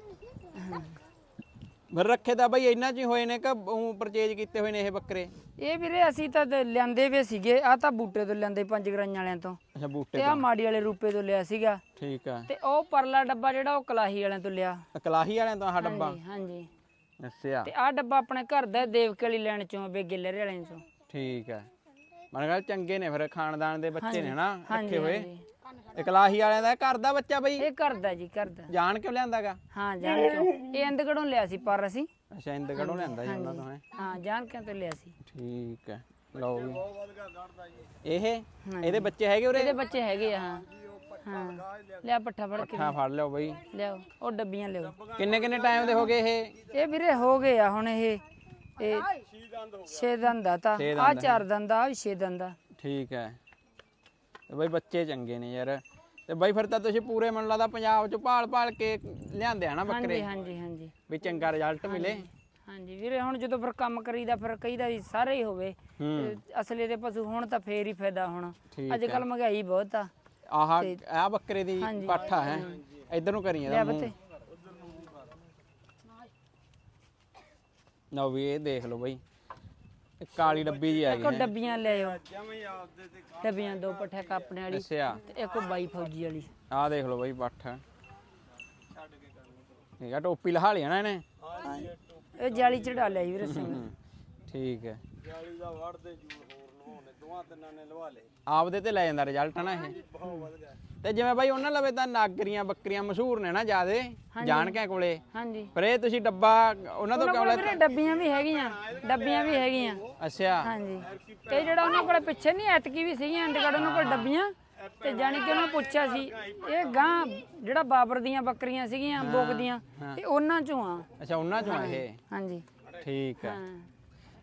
ਫਿਰ ਰੱਖੇ ਤਾਂ ਬਾਈ ਇਹਨਾਂ 'ਚ ਹੀ ਹੋਏ ਨੇ ਕਿ ਉਹ ਪਰਚੇਜ ਕੀਤੇ ਹੋਏ ਨੇ ਇਹ ਬੱਕਰੇ? ਇਹ ਵੀਰੇ ਅਸੀਂ ਤਾਂ ਲਿਆਂਦੇ ਵੇ ਸੀਗੇ ਆ ਤਾਂ ਬੂਟੇ ਤੋਂ ਲਿਆਂਦੇ ਪੰਜ ਗਰਾਈਆਂ ਵਾਲਿਆਂ ਤੋਂ। ਅੱਛਾ ਬੂਟੇ ਤੇ ਆ ਮਾੜੀ ਵਾਲੇ ਰੂਪੇ ਤੋਂ ਲਿਆ ਸੀਗਾ। ਠੀਕ ਹੈ ਤੇ ਉਹ ਪਰਲਾ ਡੱਬਾ ਜਿਹੜਾ ਉਹ ਕਲਾਹੀ ਵਾਲਿਆਂ ਤੋਂ ਲਿਆ। ਕਲਾਹੀ ਵਾਲਿਆਂ ਤੋਂ ਆਹ ਡੱਬਾ? ਹਾਂਜੀ ਹਾਂਜੀ। ਅੱਛਾ। ਤੇ ਆ ਡੱਬਾ ਆਪਣੇ ਘਰ ਦਾ ਦੇਵਕੇ ਵਾਲੀ ਲੈਣ ਚੋਂ ਬੇਗੇ ਲਹਿਰੇ ਵਾਲਿਆਂ ਚੋਂ। ਠੀਕ ਹੈ। ਮਨ ਗੱਲ ਚੰਗੇ ਨੇ ਫਿਰ ਖਾਨਦਾਨ ਦੇ ਬੱਚੇ ਨੇ ਨਾ ਰੱਖੇ ਹੋਏ। ਹਾਂਜੀ। ਇਹ ਕਲਾਹੀ ਵਾਲਿਆਂ ਦਾ ਘਰ ਦਾ ਬੱਚਾ ਬਈ? ਇਹ ਘਰ ਦਾ ਜੀ ਘਰ ਦਾ। ਜਾਣ ਕਿਉਂ ਲਿਆਂਦਾਗਾ ਹਾਂ ਜਾਣ ਕਿਉਂ। ਇਹ ਅੰਦਗੜੋਂ ਲਿਆ ਸੀ ਪਰ ਅਸੀਂ। ਅੱਛਾ ਇੰਦਗੜੋਂ ਲਿਆਂਦਾ ਜੀ ਉਹਨਾਂ ਤੋਂ ਹੈ। ਜਾਣ ਕਿਉਂ ਤੋਂ ਲਿਆ ਸੀ। ਠੀਕ ਹੈ ਲਓ ਇਹ ਇਹਦੇ ਬੱਚੇ ਹੈਗੇ ਉਰੇ? ਇਹਦੇ ਬੱਚੇ ਹੈਗੇ ਆ ਹਾਂ। ਹਾਂ। ਲਿਆ ਪੱਠਾ ਫੜ ਕੇ ਹਾਂ ਫੜ ਲਿਓ ਬਈ। ਲਿਆਓ ਉਹ ਡੱਬੀਆਂ ਲਿਆਓ। ਕਿੰਨੇ ਕਿੰਨੇ ਟਾਈਮ ਦੇ ਹੋ ਗਏ ਇਹ? ਇਹ ਵੀਰੇ ਹੋ ਗਏ ਆ ਹੁਣ ਇਹ ਇਹ 6 ਦੰਦ ਦਾ ਤਾਂ। ਛੇ ਆ ਚਾਰ ਦੰਦ ਆ 6 ਦੰਦ ਦਾ ਠੀਕ ਹੈ। ਤੇ ਬਈ ਬੱਚੇ ਚੰਗੇ ਨੇ ਯਾਰ। ਤੇ ਬਈ ਫਿਰ ਤਾਂ ਤੁਸੀਂ ਪੂਰੇ ਮੈਨੂੰ ਲੱਗਦਾ ਪੰਜਾਬ ਚ ਭਾਲ ਭਾਲ ਕੇ ਲਿਆਂਦੇ ਆ ਨਾ ਬੱਕਰੇ। ਹਾਂਜੀ ਹਾਂਜੀ ਹਾਂਜੀ। ਵੀ ਚੰਗਾ ਰਿਜ਼ਲਟ ਮਿਲੇ। ਹਾਂਜੀ ਵੀਰੇ ਹੁਣ ਜਦੋਂ ਫਿਰ ਕੰਮ ਕਰੀਦਾ ਫਿਰ ਕਹੀਦਾ ਵੀ ਸਾਰੇ ਹੀ ਹੋਵੇ। ਹੂੰ। ਤੇ ਅਸਲੇ ਦੇ ਪਸ਼ੂ ਹੁਣ ਤਾਂ ਫੇਰ ਹੀ ਫਾਇਦਾ ਹੋਣਾ। ਠੀਕ ਅੱਜ ਕੱਲ ਮਹਿੰਗਾਈ ਬਹੁਤ ਆ। ਆਹ ਆ ਬੱਕਰੇ ਦੀ ਪਾਠਾ ਹੈ। ਇਧਰ ਨੂੰ ਕਰੀ ਇਹਦਾ ਲਿਆ ਮੂੰਹ ਲਓ ਵੀ ਇਹ ਦੇਖ ਲਓ ਬਈ। ਇਹ ਕਾਲੀ ਡੱਬੀ ਜੀ ਆ ਗਈ ਡੱਬੀਆਂ ਲਿਆਓ ਜਮੇ ਆਪਦੇ ਤੇ ਡੱਬੀਆਂ ਦੋ ਪੱਠੇ ਕਾਪਣੇ ਵਾਲੀ ਤੇ ਇੱਕ ਬਾਈ ਫੌਜੀ ਵਾਲੀ। ਆਹ ਦੇਖ ਲਓ ਬਈ ਪੱਠ। ਛੱਡ ਕੇ ਕਰਨੀ ਠੀਕ ਆ ਟੋਪੀ ਲਹਾ ਲਈ ਨਾ ਇਹਨੇ? ਇਹ ਜਾਲੀ ਚੜਾ ਲਿਆ ਜੀ ਵੀਰੇ ਸਿੰਘ। ਠੀਕ ਹੈ। 40 ਦਾ ਵੜਦੇ ਜੂੜ ਤਿੰਨਾਂ ਨੇ ਲਵਾ ਲਏ। ਆਪਦੇ ਤੇ ਲੈ ਜਾਂਦਾ ਰਿਜ਼ਲਟ ਨਾ ਇਹ। ਬਹੁਤ ਵਧ ਗਿਆ। ਤੇ ਜਿਵੇਂ ਬਾਈ ਉਹਨਾਂ ਲਵੇ ਤਾਂ ਨਾਗਰੀਆਂ ਬੱਕਰੀਆਂ ਮਸ਼ਹੂਰ ਨੇ ਨਾ ਜਿਆਦੇ ਜਾਣਕਿਆਂ ਕੋਲੇ। ਹਾਂਜੀ। ਪਰ ਇਹ ਤੁਸੀਂ ਡੱਬਾ ਉਹਨਾਂ ਤੋਂ ਕਿਉਂ ਉਹਨਾਂ ਲੈ ਕੋਲ ਵੀਰੇ ਡੱਬੀਆਂ ਵੀ ਹੈਗੀਆਂ ਡੱਬੀਆਂ ਵੀ ਹੈਗੀਆਂ। ਅੱਛਾ। ਹਾਂਜੀ। ਤੇ ਜਿਹੜਾ ਉਹਨਾਂ ਕੋਲ ਪਿੱਛੇ ਨਹੀਂ ਐਤਕੀ ਵੀ ਸੀਗੀਆਂ ਅੰਡਗੜ ਉਹਨਾਂ ਕੋਲ ਡੱਬੀਆਂ। ਤੇ ਜਾਣੀ ਕਿ ਉਹਨਾਂ ਪੁੱਛਿਆ ਸੀ ਇਹ ਗਾਂ ਜਿਹੜਾ ਬਾਬਰ ਦੀਆਂ ਬੱਕਰੀਆਂ ਸੀਗੀਆਂ ਬੋਕ ਦੀਆਂ ਇਹ ਉਹਨਾਂ ਚੋਂ ਆ। ਅੱਛਾ ਉਹਨਾਂ ਚੋਂ ਆ ਇਹ। ਹਾਂਜੀ। ਠੀਕ ਹਾਂ।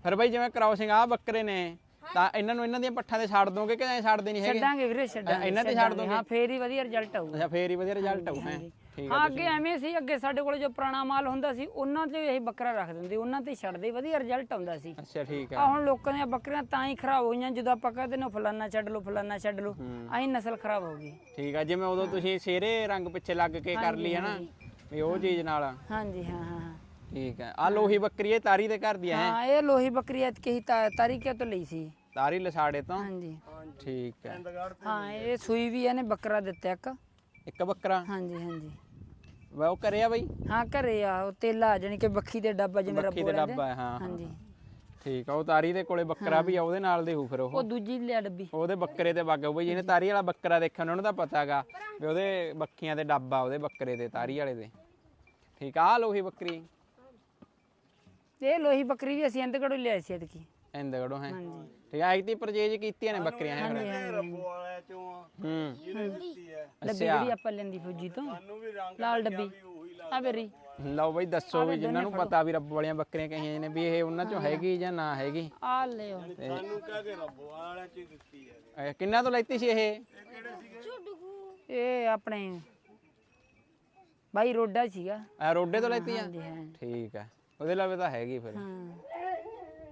ਫਿਰ ਬਾਈ ਜਿਵੇਂ ਕ੍ਰਾਸਿੰਗ ਆ ਬੱਕਰੇ ਨੇ ਤਾਂ ਇਹਨਾਂ ਨੂੰ ਇਹਨਾਂ ਦੀਆਂ ਪੱਠਾਂ ਤੇ ਛੱਡ ਦੋਗੇ ਕਿ ਐਂ ਛੱਡਦੇ ਨਹੀਂ ਹੈਗੇ? ਛੱਡਾਂਗੇ ਵੀਰੇ ਛੱਡਾਂਗੇ ਇਹਨਾਂ ਤੇ ਛੱਡ ਛੱਡਾਂਗੇ। ਹਾਂ ਫੇਰ ਹੀ ਵਧੀਆ ਰਿਜ਼ਲਟ ਆਊਗਾ। ਅੱਛਾ ਫੇਰ ਹੀ ਵਧੀਆ ਰਿਜ਼ਲਟ ਆਉ ਹੈ। ਹਾਂ ਅੱਗੇ ਐਵੇਂ ਸੀ ਅੱਗੇ ਸਾਡੇ ਕੋਲ ਜੋ ਪੁਰਾਣਾ ਮਾਲ ਹੁੰਦਾ ਸੀ ਉਹਨਾਂ ਤੇ ਇਹ ਬੱਕਰਾ ਰੱਖ ਦਿੰਦੇ ਉਹਨਾਂ ਤੇ ਛੱਡਦੇ ਵਧੀਆ ਰਿਜ਼ਲਟ ਆਉਂਦਾ ਸੀ। ਅੱਛਾ ਠੀਕ ਹੈ ਆ ਹੁਣ ਲੋਕਾਂ ਦੀਆਂ ਬੱਕਰੀਆਂ ਤਾਂ ਹੀ ਖਰਾਬ ਹੋਈਆਂ ਜਦੋਂ ਆਪਾਂ ਕਹਿੰਦੇ ਨੇ ਫਲਾਨਾ ਛੱਡ ਲਓ ਫਲਾਨਾ ਛੱਡ ਲਓ ਆਈ ਨਸਲ ਖਰਾਬ ਹੋ ਗਈ। ਠੀਕ ਹੈ ਜਿਵੇਂ ਉਦੋਂ ਤੁਸੀਂ ਸ਼ੇਰੇ ਰੰਗ ਪਿੱਛੇ ਲੱਗ ਕੇ ਕਰ ਲਈ ਹੈ ਨਾ? ਵੀ ਉਹ ਚੀਜ਼ ਨਾਲ ਹਾਂਜੀ ਹਾਂ ਹਾਂ। ਠੀਕ ਹੈ। ਆ ਲੋਹੀ ਬੱਕਰੀ ਇਹ ਤਾਰੀ ਦੇ ਘਰ ਦੀ ਹੈ ਹਾਂ? ਇਹ ਲੋਹੀ ਬੱਕਰੀ ਐਤ ਹੀ ਤਾਰੀਕੇ ਤੋਂ ਲਈ ਸੀ? ਤਾਰੀ ਲਸਾੜੇ ਤੋਂ? ਹਾਂਜੀ। ਠੀਕ ਹੈ। ਹਾਂ ਇਹ ਸੂਈ ਵੀ ਇਹਨੇ ਬੱਕਰਾ ਦਿੱਤਾ ਇੱਕ। ਇੱਕ ਬੱਕਰਾ? ਹਾਂਜੀ ਹਾਂਜੀ। ਵਾ ਉਹ ਕਰਿਆ ਬਾਈ? ਹਾਂ ਘਰੇ ਆ ਉਹ ਤੇਲਾ ਜਾਨੀ ਕਿ ਬੱਖੀ ਦੇ ਡੱਬਾ ਜਿਵੇਂ ਰੱਬੋ ਦੇ ਡੱਬਾ ਹੈ। ਹਾਂਜੀ। ਠੀਕ ਆ ਉਹ ਤਾਰੀ ਦੇ ਕੋਲੇ ਬੱਕਰਾ ਵੀ ਆ ਉਹਦੇ ਨਾਲ ਦੇ ਹੂ ਫਿਰ ਉਹ। ਉਹ ਦੂਜੀ ਲਿਆ ਡੱਬੀ। ਉਹਦੇ ਬੱਕਰੇ ਤੇ ਵਗ ਬਈ ਜਿਹਨੇ ਤਾਰੀ ਵਾਲਾ ਬੱਕਰਾ ਦੇਖਿਆ ਉਹਨਾਂ ਨੂੰ ਤਾਂ ਪਤਾਗਾ ਵੀ ਉਹਦੇ ਬੱਕੀਆਂ ਤੇ ਡੱਬਾ ਉਹਦੇ ਬੱਕਰੇ ਦੇ ਤਾਰੀ ਵਾਲੇ ਦੇ। ਠੀਕ ਆ ਆਹ ਲੋਹੀ ਬੱਕਰੀ। ਇਹ ਲੋਹੀ ਬੱਕਰੀ ਵੀ ਅਸੀਂ ਅੰਦਗੜੋਂ ਲਿਆਈ ਸੀ ਐਤਕੀ। ਇੰਦਗੜੋਂ ਹੈ? ਠੀਕ ਆ ਐਕਟੀ ਪਰਚੇਜ ਕੀਤੀਆਂ ਨੇ ਬੱਕਰੀਆਂ ਹੈ? ਰੱਬੋ ਵਾਲਿਆਂ ਚੋਂ ਆ ਹੂੰ। ਜਿਹਨੇ ਦਿੱਤੀ ਹੈ। ਡੱਬੀ ਜਿਹੜੀ ਆਪਾਂ ਲੈਂਦੀ ਫੌਜੀ ਤੋਂ। ਸਾਨੂੰ ਵੀ ਰੰਗ ਲਾਲ ਡੱਬੀ। ਆ ਬੇਰੀ ਲਓ ਬਈ ਦੱਸੋ ਵੀ ਜਿਨ੍ਹਾਂ ਨੂੰ ਪਤਾ ਵੀ ਰੱਬ ਵਾਲੀਆਂ ਬੱਕਰੀਆਂ ਕਹੀਆਂ ਨੇ ਵੀ ਇਹ ਉਹਨਾਂ ਚੋਂ ਹੈਗੀ ਜਾਂ ਨਾ ਹੈਗੀ? ਆ ਲਿਓ। ਸਾਨੂੰ ਕਹਿ ਕੇ ਰੱਬੋ ਵਾਲਿਆਂ ਚ ਹੀ ਦਿੱਤੀ ਹੈ। ਕਿੰਨਾ ਤੋਂ ਲੈਤੀ ਸੀ ਇਹ? ਇਹ ਆਪਣੇ ਬਾਈ ਰੋਡਾ ਸੀਗਾ। ਆ ਰੋਡੇ ਤੋਂ ਲੈਤੀ ਆ ਹਾਂ। ਠੀਕ ਹੈ ਉਹਦੇ ਲਵੇ ਤਾਂ ਹੈਗੀ ਫਿਰ। ਹਾਂ।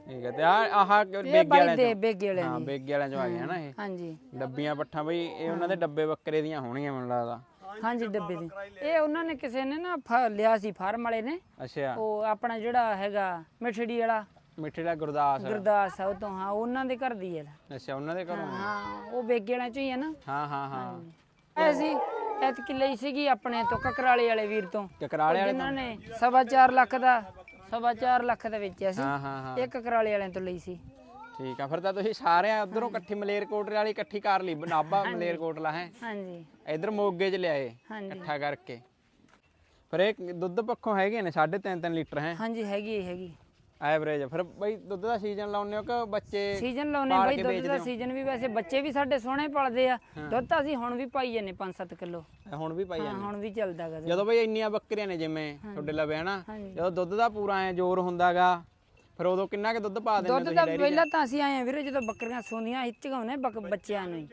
ਠੀਕ ਹੈ ਤੇ ਆ ਆਹ ਬੇਗੇ ਵਾਲਿਆਂ ਦੇ ਚੋਂ। ਬੇਗੇ ਵਾਲੇ ਹਾਂ ਦੀ। ਬੇਗੇ ਵਾਲਿਆਂ ਚੋਂ ਆ ਗਿਆ ਨਾ ਇਹ। ਹਾਂਜੀ। ਡੱਬੀਆਂ ਪੱਠਾਂ ਬਈ ਇਹ ਉਹਨਾਂ ਦੇ ਡੱਬੇ ਬੱਕਰੇ ਦੀਆਂ ਹੋਣਗੀਆਂ ਮੈਨੂੰ ਲੱਗਦਾ। ਹਾਂਜੀ ਡੱਬੇ ਦੀ ਇਹ ਉਹਨਾਂ ਨੇ ਕਿਸੇ ਨੇ ਨਾ ਫ- ਲਿਆ ਸੀ ਫਾਰਮ ਵਾਲੇ ਨੇ। ਅੱਛਾ। ਉਹ ਆਪਣਾ ਜਿਹੜਾ ਹੈਗਾ ਮਿਠੜੀ ਵਾਲਾ। ਮਿੱਠੇ ਦਾ ਗੁਰਦਾਸ। ਗੁਰਦਾਸ ਆ ਉਹ ਤੋਂ ਹਾਂ ਉਹਨਾਂ ਦੇ ਘਰ ਦੀ ਹੈ। ਅੱਛਾ ਉਹਨਾਂ ਦੇ ਘਰੋਂ। ਹਾਂ ਉਹ ਬੇਗੇ ਵਾਲਿਆਂ ਚੋਂ ਹੀ ਹੈ ਨਾ। ਹਾਂ ਹਾਂ ਹਾਂ। ਐਸੀ ਐਤਕੀ ਲਈ ਸੀਗੀ ਆਪਣੇ ਤੋਂ ਕਕਰਾਲੇ ਵਾਲੇ ਵੀਰ ਤੋਂ। ਕਕਰਾਲੇ ਵਾਲੇ ਜਿਨ੍ਹਾਂ ਨੇ ਸਵਾ ਚਾਰ ਲੱਖ ਦਾ ਸਵਾ ਚਾਰ ਲੱਖ ਦਾ ਵੇਚਿਆ ਸੀ ਹਾਂ ਹਾਂ ਹਾਂ। ਇਹ ਕਕਰਾਲੇ ਵਾਲਿਆਂ ਤੋਂ ਲਈ ਸੀ। ਠੀਕ ਆ ਫਿਰ ਤਾਂ ਤੁਸੀਂ ਸਾਰੇ ਉਧਰੋਂ ਇਕੱਠੀ ਮਲੇਰਕੋਟਲੇ ਵਾਲੀ ਇਕੱਠੀ ਕਰ ਲਈ ਨਾਭਾ ਮਲੇਰਕੋਟਲਾ ਹੈ? ਹਾਂਜੀ। ਇਧਰ ਮੋਗੇ ਚ ਲਿਆਏ ਹਾਂਜੀ। ਇਕੱਠਾ ਕਰਕੇ। ਫਿਰ ਇਹ ਦੁੱਧ ਪੱਖੋਂ ਹੈਗੇ ਨੇ 3.5 3 ਲੀਟਰ ਹੈ? ਹਾਂਜੀ ਹੈਗੀ ਹੈ, ਹੈਗੀ। ਐਵਰੇਜ ਫਿਰ ਬਈ ਦੁੱਧ ਦਾ ਸੀਜ਼ਨ ਲਾਉਂਦੇ ਹੋ ਕਿ ਬੱਚੇ ਸੀਜ਼ਨ ਲਾਉਨੇ ਪਾਲ ਬਾਈ ਕੇ ਦੁੱਧ ਦਾ ਸੀਜ਼ਨ ਵੀ ਵੈਸੇ ਬੱਚੇ ਵੀ ਸਾਡੇ ਸੋਹਣੇ ਪਲਦੇ ਆ। ਦੁੱਧ ਤਾਂ ਅਸੀਂ ਹੁਣ ਵੀ ਪਾਈ ਜਾਂਦੇ 5-7 ਕਿਲੋ। ਹੁਣ ਵੀ ਪਾਈ ਹਾਂ ਜਾਂਦੇ ਹੁਣ ਵੀ ਚੱਲਦਾ ਗਾ। ਜਦੋਂ ਬਈ ਇੰਨੀਆਂ ਬੱਕਰੀਆਂ ਨੇ ਜਿਵੇਂ ਤੁਹਾਡੇ ਲਵੇ ਹਨਾ? ਹਾਂਜੀ। ਜਦੋਂ ਦੁੱਧ ਦਾ ਪੂਰਾ ਐ ਜ਼ੋਰ ਹੁੰਦਾਗਾ ਫਿਰ ਉਦੋਂ ਕਿੰਨਾ ਕੁ ਦੁੱਧ ਪਾ ਦਿੰਦੇ ਦੁੱਧ ਤਾਂ ਪਹਿਲਾਂ ਤਾਂ ਅਸੀਂ ਆਏ ਆ ਵੀਰੇ ਜਦੋਂ ਬੱਕਰੀਆਂ ਸੂੰਦੀਆਂ ਅਸੀਂ ਝਗਾਉਨੇ ਬੱਚਿਆਂ ਨੂੰ ਹੀ।